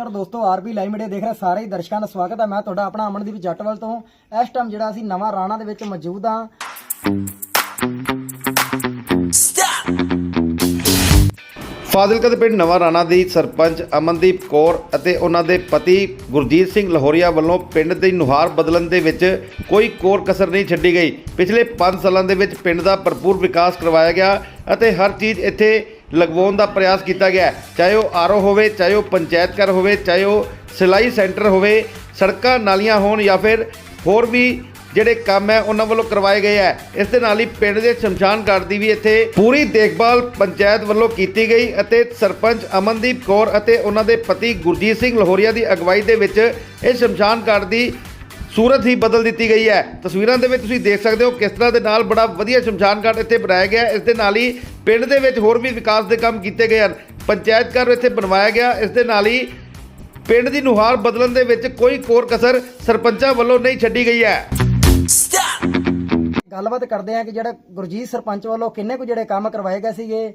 ਨਮਸਕਾਰ ਦੋਸਤੋ RB live media ਦੇਖ ਰਹੇ ਸਾਰੇ ਹੀ ਦਰਸ਼ਕਾਂ ਦਾ ਸਵਾਗਤ ਹੈ। ਮੈਂ ਤੁਹਾਡਾ ਆਪਣਾ ਅਮਨਦੀਪ ਜੱਟਵਲ ਤੋਂ। ਇਸ ਟਾਈਮ ਜਿਹੜਾ ਅਸੀਂ ਨਵਾਂ ਰਾਣਾ ਦੇ ਵਿੱਚ ਮੌਜੂਦ ਹਾਂ। ਫਾਜ਼ਿਲਕਾ ਦੇ ਪਿੰਡ ਨਵਾਂ ਰਾਣਾ ਦੀ ਸਰਪੰਚ ਅਮਨਦੀਪ ਕੌਰ ਅਤੇ ਉਹਨਾਂ ਦੇ ਪਤੀ ਗੁਰਜੀਤ ਸਿੰਘ ਲਹੋਰੀਆ ਵੱਲੋਂ ਪਿੰਡ ਦੀ ਨੁਹਾਰ ਬਦਲਣ ਦੇ ਵਿੱਚ ਕੋਈ ਕੋਰ ਕਸਰ ਨਹੀਂ ਛੱਡੀ ਗਈ। ਪਿਛਲੇ 5 ਸਾਲਾਂ ਦੇ ਵਿੱਚ ਪਿੰਡ ਦਾ ਭਰਪੂਰ ਵਿਕਾਸ ਕਰਵਾਇਆ ਗਿਆ ਅਤੇ ਹਰ ਚੀਜ਼ ਇੱਥੇ ਲਗਵਾਉਣ ਦਾ ਪ੍ਰਯਾਸ ਕੀਤਾ ਗਿਆ ਚਾਹੇ ਉਹ ਆਰਓ ਹੋਵੇ, ਚਾਹੇ ਉਹ ਪੰਚਾਇਤ ਘਰ ਹੋਵੇ, ਚਾਹੇ ਉਹ ਸਿਲਾਈ ਸੈਂਟਰ ਹੋਵੇ, ਸੜਕਾਂ ਨਾਲੀਆਂ ਹੋਣ ਜਾਂ ਫਿਰ ਹੋਰ ਵੀ ਜਿਹੜੇ ਕੰਮ ਹੈ, ਉਹਨਾਂ ਵੱਲੋਂ ਕਰਵਾਏ ਗਏ ਹੈ। ਇਸ ਦੇ ਨਾਲ ਹੀ ਪਿੰਡ ਦੇ ਸ਼ਮਸ਼ਾਨ ਘਾਟ ਦੀ ਵੀ ਇੱਥੇ ਪੂਰੀ ਦੇਖਭਾਲ ਪੰਚਾਇਤ ਵੱਲੋਂ ਕੀਤੀ ਗਈ ਅਤੇ ਸਰਪੰਚ ਅਮਨਦੀਪ ਕੌਰ ਅਤੇ ਉਹਨਾਂ ਦੇ ਪਤੀ ਗੁਰਜੀਤ ਸਿੰਘ ਲਹੋਰੀਆ ਦੀ ਅਗਵਾਈ ਦੇ ਵਿੱਚ ਇਹ ਸ਼ਮਸ਼ਾਨ ਘਾਟ ਦੀ ਸੂਰਤ ਹੀ ਬਦਲ ਦਿੱਤੀ ਗਈ ਹੈ। ਤਸਵੀਰਾਂ ਦੇ ਵਿੱਚ ਤੁਸੀਂ ਦੇਖ ਸਕਦੇ ਹੋ ਕਿਸ ਤਰ੍ਹਾਂ ਦੇ ਨਾਲ ਬੜਾ ਵਧੀਆ ਸ਼ਮਸ਼ਾਨ ਘਾਟ ਇੱਥੇ ਬਣਾਇਆ ਗਿਆ ਇਸ ਦੇ ਨਾਲ ਹੀ ਪਿੰਡ ਦੇ ਵਿੱਚ ਹੋਰ ਵੀ ਵਿਕਾਸ ਦੇ ਕੰਮ ਕੀਤੇ ਗਏ ਹਨ। ਪੰਚਾਇਤ ਘਰ ਇੱਥੇ ਬਣਵਾਇਆ ਗਿਆ। ਇਸ ਦੇ ਨਾਲ ਹੀ ਪਿੰਡ ਦੀ ਨੁਹਾਰ ਬਦਲਣ ਦੇ ਵਿੱਚ ਕੋਈ ਕੋਰ ਕਸਰ ਸਰਪੰਚਾਂ ਵੱਲੋਂ ਨਹੀਂ ਛੱਡੀ ਗਈ ਹੈ। ਗੱਲਬਾਤ ਕਰਦੇ ਹਾਂ ਕਿ ਜਿਹੜਾ ਗੁਰਜੀਤ ਸਰਪੰਚ ਵੱਲੋਂ ਕਿੰਨੇ ਕੁ ਜਿਹੜੇ ਕੰਮ ਕਰਵਾਏ ਗਏ ਸੀਗੇ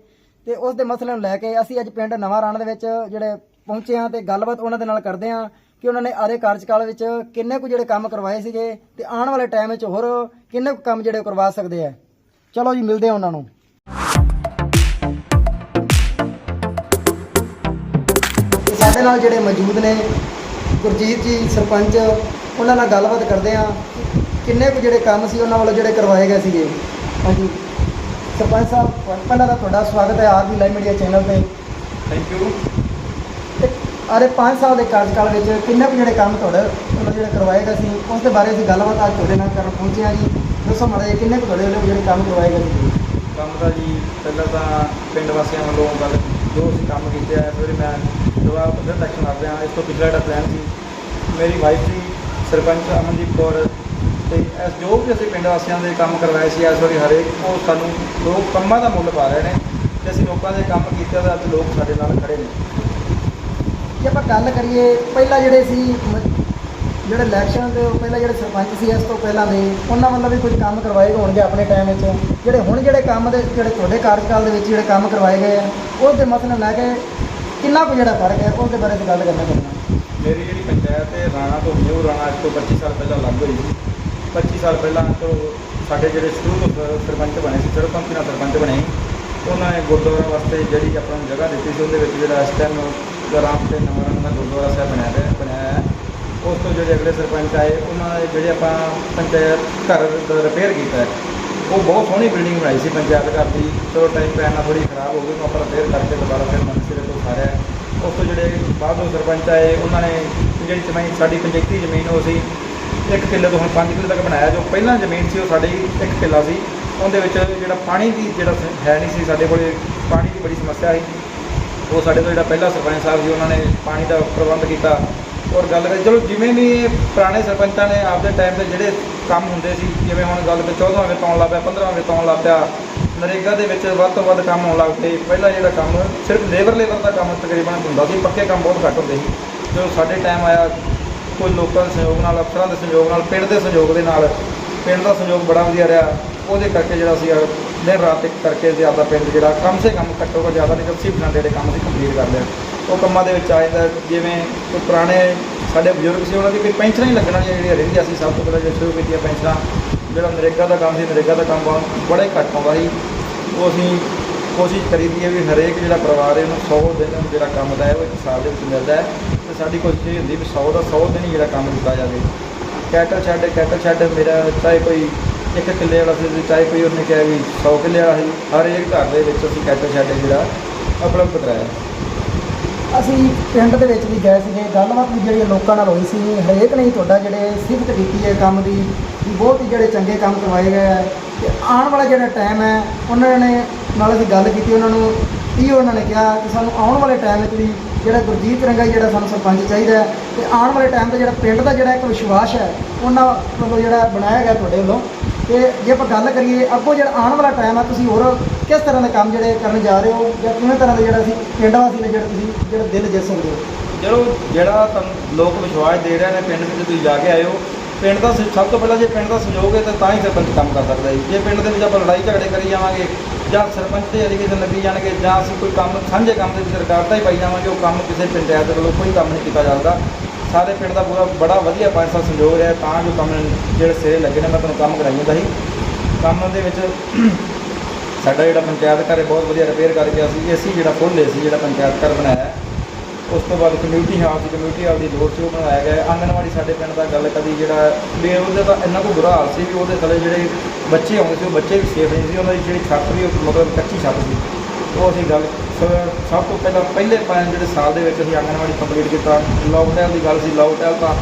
ਤੇ ਉਸ ਦੇ ਮਸਲੇ ਨੂੰ ਲੈ ਕੇ ਅਸੀਂ ਅੱਜ ਪਿੰਡ ਨਵਾਂ ਰਾਣਾ ਦੇ ਵਿੱਚ ਜਿਹੜੇ ਪਹੁੰਚੇ ਹਾਂ ਤੇ ਗੱਲਬਾਤ ਉਹਨਾਂ ਦੇ ਨਾਲ ਕਰਦੇ ਹਾਂ। ਕਿ ਉਹਨਾਂ ਨੇ ਆਦੇ ਕਾਰਜਕਾਲ ਵਿੱਚ ਕਿੰਨੇ ਕੁ ਜਿਹੜੇ ਕੰਮ ਕਰਵਾਏ ਸੀਗੇ ਤੇ ਆਉਣ ਵਾਲੇ ਟਾਈਮ ਵਿੱਚ ਹੋਰ ਕਿੰਨੇ ਕੁ ਕੰਮ ਜਿਹੜੇ ਉਹ ਕਰਵਾ ਸਕਦੇ ਆ। ਚਲੋ ਜੀ, ਮਿਲਦੇ ਹਾਂ ਉਹਨਾਂ ਨੂੰ। ਸਾਡੇ ਨਾਲ ਜਿਹੜੇ ਮੌਜੂਦ ਨੇ, ਗੁਰਜੀਤ ਜੀ, ਸਰਪੰਚ, ਉਹਨਾਂ ਨਾਲ ਗੱਲਬਾਤ ਕਰਦੇ ਹਾਂ। ਕਿੰਨੇ ਕੁ ਜਿਹੜੇ ਕੰਮ ਸੀ ਉਹਨਾਂ ਵੱਲੋਂ ਜਿਹੜੇ ਕਰਵਾਏ ਗਏ ਸੀਗੇ? ਹਾਂਜੀ। ਸਰਪੰਚ ਸਾਹਿਬ, ਪਹਿਲਾਂ ਤਾਂ ਤੁਹਾਡਾ ਸਵਾਗਤ ਹੈ ਆਰਬੀ ਲਾਈਵ ਮੀਡੀਆ ਚੈਨਲ ਤੇ। ਥੈਂਕ ਯੂ ਆਰੇ 5 ਸਾਲ ਦੇ ਕਾਰਜਕਾਲ ਵਿੱਚ ਕਿੰਨੇ ਕੁ ਜਿਹੜੇ ਕੰਮ ਤੁਹਾਡੇ ਵੱਲੋਂ ਜਿਹੜੇ ਕਰਵਾਏ ਗਏ ਸੀ, ਉਸ ਦੇ ਬਾਰੇ ਅਸੀਂ ਗੱਲਬਾਤ ਅੱਜ ਤੁਹਾਡੇ ਨਾਲ ਕਰਨ ਪਹੁੰਚੇ ਹਾਂ ਜੀ। ਦੱਸੋ ਮਾੜਾ ਜਿਹਾ, ਕਿੰਨੇ ਕੁ ਤੁਹਾਡੇ ਵੱਲੋਂ ਜਿਹੜੇ ਕੰਮ ਕਰਵਾਏ ਗਏ ਸੀ? ਕੰਮ ਦਾ ਜੀ, ਪਹਿਲਾਂ ਤਾਂ ਪਿੰਡ ਵਾਸੀਆਂ ਵੱਲੋਂ ਗੱਲ ਜੋ ਅਸੀਂ ਕੰਮ ਕੀਤੇ ਆ, ਇਸ ਵਾਰੀ ਮੈਂ ਦੁਬਾਰਾ ਫਿਰ ਐਕਸ਼ਨ ਕਰ ਰਿਹਾ ਇਸ ਤੋਂ ਪਿਛਲਾ ਜਿਹੜਾ ਪਲਾਨ ਸੀ, ਮੇਰੀ ਵਾਈਫ ਜੀ ਸਰਪੰਚ ਅਮਨਦੀਪ ਕੌਰ ਤੇ ਇਸ ਜੋ ਵੀ ਅਸੀਂ ਪਿੰਡ ਵਾਸੀਆਂ ਦੇ ਕੰਮ ਕਰਵਾਏ ਸੀ, ਇਸ ਵਾਰੀ ਹਰੇਕ ਉਹ ਸਾਨੂੰ ਲੋਕ ਕੰਮਾਂ ਦਾ ਮੁੱਲ ਪਾ ਰਹੇ ਨੇ ਤੇ ਅਸੀਂ ਲੋਕਾਂ ਦੇ ਕੰਮ ਕੀਤੇ ਤਾਂ ਅੱਜ ਲੋਕ ਸਾਡੇ ਨਾਲ ਖੜੇ ਨੇ। ਜੇ ਆਪਾਂ ਗੱਲ ਕਰੀਏ, ਪਹਿਲਾਂ ਜਿਹੜੇ ਸੀ ਮ- ਜਿਹੜੇ ਇਲੈਕਸ਼ਨ ਦੇ ਪਹਿਲਾਂ ਜਿਹੜੇ ਸਰਪੰਚ ਸੀ, ਇਸ ਤੋਂ ਪਹਿਲਾਂ ਦੇ, ਉਹਨਾਂ ਵੱਲੋਂ ਵੀ ਕੁਝ ਕੰਮ ਕਰਵਾਏ ਹੋਣਗੇ ਆਪਣੇ ਟਾਈਮ ਵਿੱਚ। ਜਿਹੜੇ ਹੁਣ ਜਿਹੜੇ ਕੰਮ ਦੇ, ਜਿਹੜੇ ਤੁਹਾਡੇ ਕਾਰਜਕਾਲ ਦੇ ਵਿੱਚ ਜਿਹੜੇ ਕੰਮ ਕਰਵਾਏ ਗਏ ਆ ਉਸ ਦੇ ਮਸਲੇ ਲੈ ਕੇ ਕਿੰਨਾ ਕੁ ਜਿਹੜਾ ਫ਼ਰਕ ਹੈ, ਉਹਦੇ ਬਾਰੇ ਅਸੀਂ ਗੱਲ ਕਰਨਾ ਚਾਹੁੰਦੇ ਮੇਰੀ ਜਿਹੜੀ ਪੰਚਾਇਤ ਹੈ, ਰਾਣਾ ਤੋਂ ਨਿਊ ਰਾਣਾ, ਅੱਜ ਤੋਂ 25 ਸਾਲ ਪਹਿਲਾਂ ਲੱਗ ਹੋਈ ਸੀ। 25 ਸਾਲ ਪਹਿਲਾਂ ਤੋਂ ਸਾਡੇ ਜਿਹੜੇ ਸ਼ੁਰੂ ਤੋਂ ਸਰਪੰਚ ਬਣੇ ਸੀ ਸਿਰਫ ਪੰਚੀ ਨਾਲ ਸਰਪੰਚ ਬਣੇ ਉਹਨਾਂ ਨੇ ਗੁਰਦੁਆਰਾ ਵਾਸਤੇ ਜਿਹੜੀ ਆਪਾਂ ਨੂੰ ਜਗ੍ਹਾ ਦਿੱਤੀ ਸੀ, ਉਹਦੇ ਵਿੱਚ ਜਿਹੜਾ ਇਸ ਟਾਈਮ ਗਰਾਮ ਤੇ ਨਵਾਂ ਦਾ ਗੁਰਦੁਆਰਾ ਸਾਹਿਬ ਬਣਿਆ ਹੋਇਆ ਬਣਾਇਆ ਹੈ ਉਸ ਤੋਂ ਜਿਹੜੇ ਅਗਲੇ ਸਰਪੰਚ ਆਏ, ਉਹਨਾਂ ਨੇ ਜਿਹੜੇ ਆਪਾਂ ਪੰਚਾਇਤ ਘਰ ਦਾ ਰਿਪੇਅਰ ਕੀਤਾ ਹੈ, ਉਹ ਬਹੁਤ ਸੋਹਣੀ ਬਿਲਡਿੰਗ ਬਣਾਈ ਸੀ ਪੰਚਾਇਤ ਘਰ ਦੀ। ਚਲੋ ਟਾਈਮ ਪੈਣ ਨਾਲ ਥੋੜੀ ਖਰਾਬ ਹੋ ਗਈ, ਉਹਨੂੰ ਆਪਾਂ ਰਿਪੇਅਰ ਕਰਕੇ ਦੁਬਾਰਾ ਫਿਰ ਨਵੇਂ ਸਿਰੇ ਤੋਂ ਸਾਰਿਆ ਉਸ ਤੋਂ ਜਿਹੜੇ ਬਾਅਦੋਂ ਸਰਪੰਚ ਆਏ, ਉਹਨਾਂ ਨੇ ਜਿਹੜੀ ਜ਼ਮੀਨ, ਸਾਡੀ ਪੰਚਾਇਤੀ ਜ਼ਮੀਨ ਉਹ ਸੀ, ਇੱਕ ਕਿੱਲੇ ਤੋਂ ਹੁਣ 5 ਕਿੱਲੇ ਤੱਕ ਬਣਾਇਆ। ਜੋ ਪਹਿਲਾਂ ਜ਼ਮੀਨ ਸੀ ਉਹ ਸਾਡੀ ਇੱਕ ਕਿੱਲਾ ਸੀ। ਉਹਦੇ ਵਿੱਚ ਜਿਹੜਾ ਪਾਣੀ ਦੀ ਜਿਹੜਾ ਹੈ ਨਹੀਂ ਸੀ ਸਾਡੇ ਕੋਲੇ, ਪਾਣੀ ਦੀ ਬੜੀ ਸਮੱਸਿਆ ਸੀ। ਉਹ ਸਾਡੇ ਤੋਂ ਜਿਹੜਾ ਪਹਿਲਾ ਸਰਪੰਚ ਸਾਹਿਬ ਸੀ ਉਹਨਾਂ ਨੇ ਪਾਣੀ ਦਾ ਪ੍ਰਬੰਧ ਕੀਤਾ। ਔਰ ਗੱਲ ਕਰੀ ਚਲੋ ਜਿਵੇਂ ਵੀ ਪੁਰਾਣੇ ਸਰਪੰਚਾਂ ਨੇ ਆਪਦੇ ਟਾਈਮ ਤੇ ਜਿਹੜੇ ਕੰਮ ਹੁੰਦੇ ਸੀ, ਜਿਵੇਂ ਹੁਣ ਗੱਲ ਤੇ 14ਵਾਂ ਵਿੱਚ ਆਉਣ ਲੱਗ ਪਿਆ 15ਵਾਂ ਵਿੱਚ ਆਉਣ ਲੱਗ ਪਿਆ, ਨਰੇਗਾ ਦੇ ਵਿੱਚ ਵੱਧ ਤੋਂ ਵੱਧ ਕੰਮ ਹੋਣ ਲੱਗ ਪਏ। ਪਹਿਲਾਂ ਜਿਹੜਾ ਕੰਮ, ਸਿਰਫ ਲੇਬਰ ਲੇਬਰ ਦਾ ਕੰਮ ਤਕਰੀਬਨ ਹੁੰਦਾ ਸੀ, ਪੱਕੇ ਕੰਮ ਬਹੁਤ ਘੱਟ ਹੁੰਦੇ ਸੀ। ਜਦੋਂ ਸਾਡੇ ਟਾਈਮ ਆਇਆ, ਕੋਈ ਲੋਕਾਂ ਦੇ ਸਹਿਯੋਗ ਨਾਲ, ਅਫਸਰਾਂ ਦੇ ਸਹਿਯੋਗ ਨਾਲ, ਪਿੰਡ ਦੇ ਸਹਿਯੋਗ ਦੇ ਨਾਲ, ਪਿੰਡ ਦਾ ਸਹਿਯੋਗ ਬੜਾ ਵਧੀਆ ਰਿਹਾ। ਉਹਦੇ ਕਰਕੇ ਜਿਹੜਾ ਸੀ ਦਿਨ ਰਾਤ ਇੱਕ ਕਰਕੇ ਅਸੀਂ ਆਪਦਾ ਪਿੰਡ ਜਿਹੜਾ ਕਮ ਸੇ ਕਮ ਘੱਟੋ ਘੱਟ ਜ਼ਿਆਦਾ ਨਹੀਂ 80% ਜਿਹੜੇ ਕੰਮ ਸੀ ਕੰਪਲੀਟ ਕਰ ਲਿਆ। ਉਹ ਕੰਮਾਂ ਦੇ ਵਿੱਚ ਆ ਜਾਂਦਾ ਜਿਵੇਂ ਕੋਈ ਪੁਰਾਣੇ ਸਾਡੇ ਬਜ਼ੁਰਗ ਸੀ, ਉਹਨਾਂ ਦੀ ਕੋਈ ਪੈਨਸ਼ਨਾਂ ਹੀ ਲੱਗਣ ਜਿਹੜੀਆਂ ਰਹਿੰਦੀਆਂ ਸੀ। ਸਭ ਤੋਂ ਪਹਿਲਾਂ ਜਦੋਂ ਸ਼ੁਰੂ ਕੀਤੀਆਂ ਪੈਨਸ਼ਨਾਂ, ਜਿਹੜਾ ਨਰੇਗਾ ਦਾ ਕੰਮ ਸੀ, ਨਰੇਗਾ ਦਾ ਕੰਮ ਬਹੁਤ- ਬੜਾ ਘੱਟ ਆਉਂਦਾ ਸੀ। ਉਹ ਅਸੀਂ ਕੋਸ਼ਿਸ਼ ਕਰੀਦੀ ਹੈ ਵੀ ਹਰੇਕ ਜਿਹੜਾ ਪਰਿਵਾਰ ਹੈ, ਉਹਨੂੰ 100 ਦਿਨ ਜਿਹੜਾ ਕੰਮ ਦਾ ਹੈ, ਉਹ ਇੱਕ ਸਾਲ ਦੇ ਵਿੱਚ ਮਿਲਦਾ ਹੈ। ਤੇ ਸਾਡੀ ਕੋਸ਼ਿਸ਼ ਇਹ ਹੁੰਦੀ ਵੀ 100 ਦਾ 100 ਦਿਨ ਹੀ ਜਿਹੜਾ ਕੰਮ ਦਿੱਤਾ ਜਾਵੇ। ਕੈਟਲ ਸ਼ੈੱਡ ਕੈਟਲ ਸ਼ੈੱਡ ਮੇਰਾ ਚਾਹੇ ਕੋਈ ਇੱਕ ਕਿੱਲੇ ਵਾਲਾ ਸੀ, ਚਾਹੇ ਕੋਈ ਉਹਨੇ ਕਿਹਾ ਵੀ 100 ਕਿੱਲੇ ਵਾਲਾ ਸੀ ਹਰੇਕ ਘਰ ਦੇ ਵਿੱਚ ਅਸੀਂ ਕੈਟਲ ਸ਼ੈੱਡ ਜਿਹੜਾ ਉਪਲਬਧ ਕਰਾਇਆ ਅਸੀਂ ਪਿੰਡ ਦੇ ਵਿੱਚ ਵੀ ਗਏ ਸੀਗੇ, ਗੱਲਬਾਤ ਵੀ ਜਿਹੜੀ ਲੋਕਾਂ ਨਾਲ ਹੋਈ ਸੀ, ਹਰੇਕ ਨੇ ਹੀ ਤੁਹਾਡਾ ਜਿਹੜੇ ਸਿਫਤ ਕੀਤੀ ਹੈ ਕੰਮ ਦੀ, ਵੀ ਬਹੁਤ ਹੀ ਜਿਹੜੇ ਚੰਗੇ ਕੰਮ ਕਰਵਾਏ ਗਏ ਹੈ ਤੇ ਆਉਣ ਵਾਲਾ ਜਿਹੜਾ ਟਾਈਮ ਹੈ, ਉਹਨਾਂ ਨੇ ਨਾਲ ਅਸੀਂ ਗੱਲ ਕੀਤੀ ਉਹਨਾਂ ਨੂੰ ਇਹ ਉਹਨਾਂ ਨੇ ਕਿਹਾ ਕਿ ਸਾਨੂੰ ਆਉਣ ਵਾਲੇ ਟਾਈਮ ਵਿੱਚ ਵੀ ਜਿਹੜਾ ਗੁਰਜੀਤ ਰੰਗਾ ਜਿਹੜਾ ਸਾਨੂੰ ਸਰਪੰਚ ਚਾਹੀਦਾ ਹੈ, ਤੇ ਆਉਣ ਵਾਲੇ ਟਾਈਮ ਤੇ ਜਿਹੜਾ ਪਿੰਡ ਦਾ ਜਿਹੜਾ ਇੱਕ ਵਿਸ਼ਵਾਸ ਹੈ, ਉਹਨਾਂ ਵੱਲੋਂ ਜਿਹੜਾ ਬਣਾਇਆ ਗਿਆ ਤੁਹਾਡੇ ਵੱਲੋਂ। ਤੇ ਜੇ ਆਪਾਂ ਗੱਲ ਕਰੀਏ ਅੱਗੋਂ ਜਿਹੜਾ ਆਉਣ ਵਾਲਾ ਟਾਈਮ ਹੈ ਤੁਸੀਂ ਹੋਰ ਕਿਸ ਤਰ੍ਹਾਂ ਦੇ ਕੰਮ ਜਿਹੜੇ ਕਰਨ ਜਾ ਰਹੇ ਹੋ ਜਾਂ ਕਿਵੇਂ ਤਰ੍ਹਾਂ ਦੇ ਜਿਹੜਾ ਅਸੀਂ ਪਿੰਡ ਵਾਸੀ ਨੇ ਜਿਹੜਾ ਤੁਸੀਂ ਜਿਹੜਾ ਦਿਲ ਜਿੱਤ ਸਕਦੇ ਹੋ? ਚਲੋ, ਜਿਹੜਾ ਤੁਹਾਨੂੰ ਲੋਕ ਵਿਸ਼ਵਾਸ ਦੇ ਰਹੇ ਨੇ ਪਿੰਡ ਵਿੱਚ ਤੁਸੀਂ ਜਾ ਕੇ ਆਇਓ। ਪਿੰਡ ਦਾ ਸਭ ਤੋਂ ਪਹਿਲਾਂ ਜੇ ਪਿੰਡ ਦਾ ਸਹਿਯੋਗ ਹੈ ਤਾਂ ਤਾਂ ਹੀ ਸਰਪੰਚ ਕੰਮ ਕਰ ਸਕਦਾ ਹੈ ਜੇ ਪਿੰਡ ਦੇ ਵਿੱਚ ਆਪਾਂ ਲੜਾਈ ਝਗੜੇ ਕਰੀ ਜਾਵਾਂਗੇ ਜਾਂ ਸਰਪੰਚ ਦੇ ਐਲੀਗੇਸ਼ਨ ਲੱਗੀ ਜਾਣਗੇ ਜਾਂ ਅਸੀਂ ਕੋਈ ਕੰਮ, ਸਾਂਝੇ ਕੰਮ ਦੇ ਵਿੱਚ ਸਰਕਾਰ ਦਾ ਹੀ ਪਾਈ ਜਾਵਾਂਗੇ, ਉਹ ਕੰਮ ਕਿਸੇ ਪੰਚਾਇਤ ਵੱਲੋਂ ਕੋਈ ਕੰਮ ਨਹੀਂ ਕੀਤਾ ਜਾਂਦਾ ਸਾਰੇ ਪਿੰਡ ਦਾ ਪੂਰਾ ਬੜਾ ਵਧੀਆ ਪੰਜ ਸਾਲ ਸੰਯੋਗ ਰਿਹਾ, ਤਾਂ ਜੋ ਕੰਮ ਜਿਹੜੇ ਸਿਰੇ ਲੱਗੇ ਨੇ, ਮੈਂ ਤੁਹਾਨੂੰ ਕੰਮ ਕਰਾਈ ਹੁੰਦਾ ਸੀ ਕੰਮ ਦੇ ਵਿੱਚ ਸਾਡਾ ਜਿਹੜਾ ਪੰਚਾਇਤ ਘਰ ਹੈ ਬਹੁਤ ਵਧੀਆ ਰਿਪੇਅਰ ਕਰ ਗਿਆ ਅਸੀਂ ਏਸੀ ਜਿਹੜਾ ਫੁੱਲ ਏਸੀ ਜਿਹੜਾ ਪੰਚਾਇਤ ਘਰ ਬਣਾਇਆ। ਉਸ ਤੋਂ ਬਾਅਦ ਕਮਿਊਨਿਟੀ ਹਾਲ ਦੀ ਕਮਿਊਨਿਟੀ ਹਾਲ ਦੀ ਲੋੜ ਸੀ ਉਹ ਬਣਾਇਆ ਗਿਆ। ਹੈ। ਆਂਗਣਵਾੜੀ ਸਾਡੇ ਪਿੰਡ ਦਾ ਗੱਲ ਕਦੀ ਜਿਹੜਾ ਵੀ ਉਹਦੇ ਦਾ ਇੰਨਾ ਕੋ ਬੁਰਾ ਹਾਲ ਸੀ ਵੀ ਉਹਦੇ ਥੱਲੇ ਜਿਹੜੇ ਬੱਚੇ ਆਉਂਦੇ ਸੀ, ਉਹ ਬੱਚੇ ਵੀ ਸੇਫ ਨਹੀਂ ਸੀ, ਉਹਨਾਂ ਦੀ ਜਿਹੜੀ ਛੱਤ ਵੀ ਉਹ ਮਤਲਬ ਕੱਚੀ ਛੱਤ ਸੀ। ਉਹ ਅਸੀਂ ਗੱਲ ਸ- ਸਭ ਤੋਂ ਪਹਿਲਾਂ ਪਹਿਲੇ ਪੰਜ ਜਿਹੜੇ ਸਾਲ ਦੇ ਵਿੱਚ ਅਸੀਂ ਆਂਗਣਵਾੜੀ ਕੰਪਲੀਟ ਕੀਤਾ। ਲੋਕਡਾਊਨ ਦੀ ਗੱਲ ਸੀ ਲੋਕਡਾਊਨ ਤਾਂ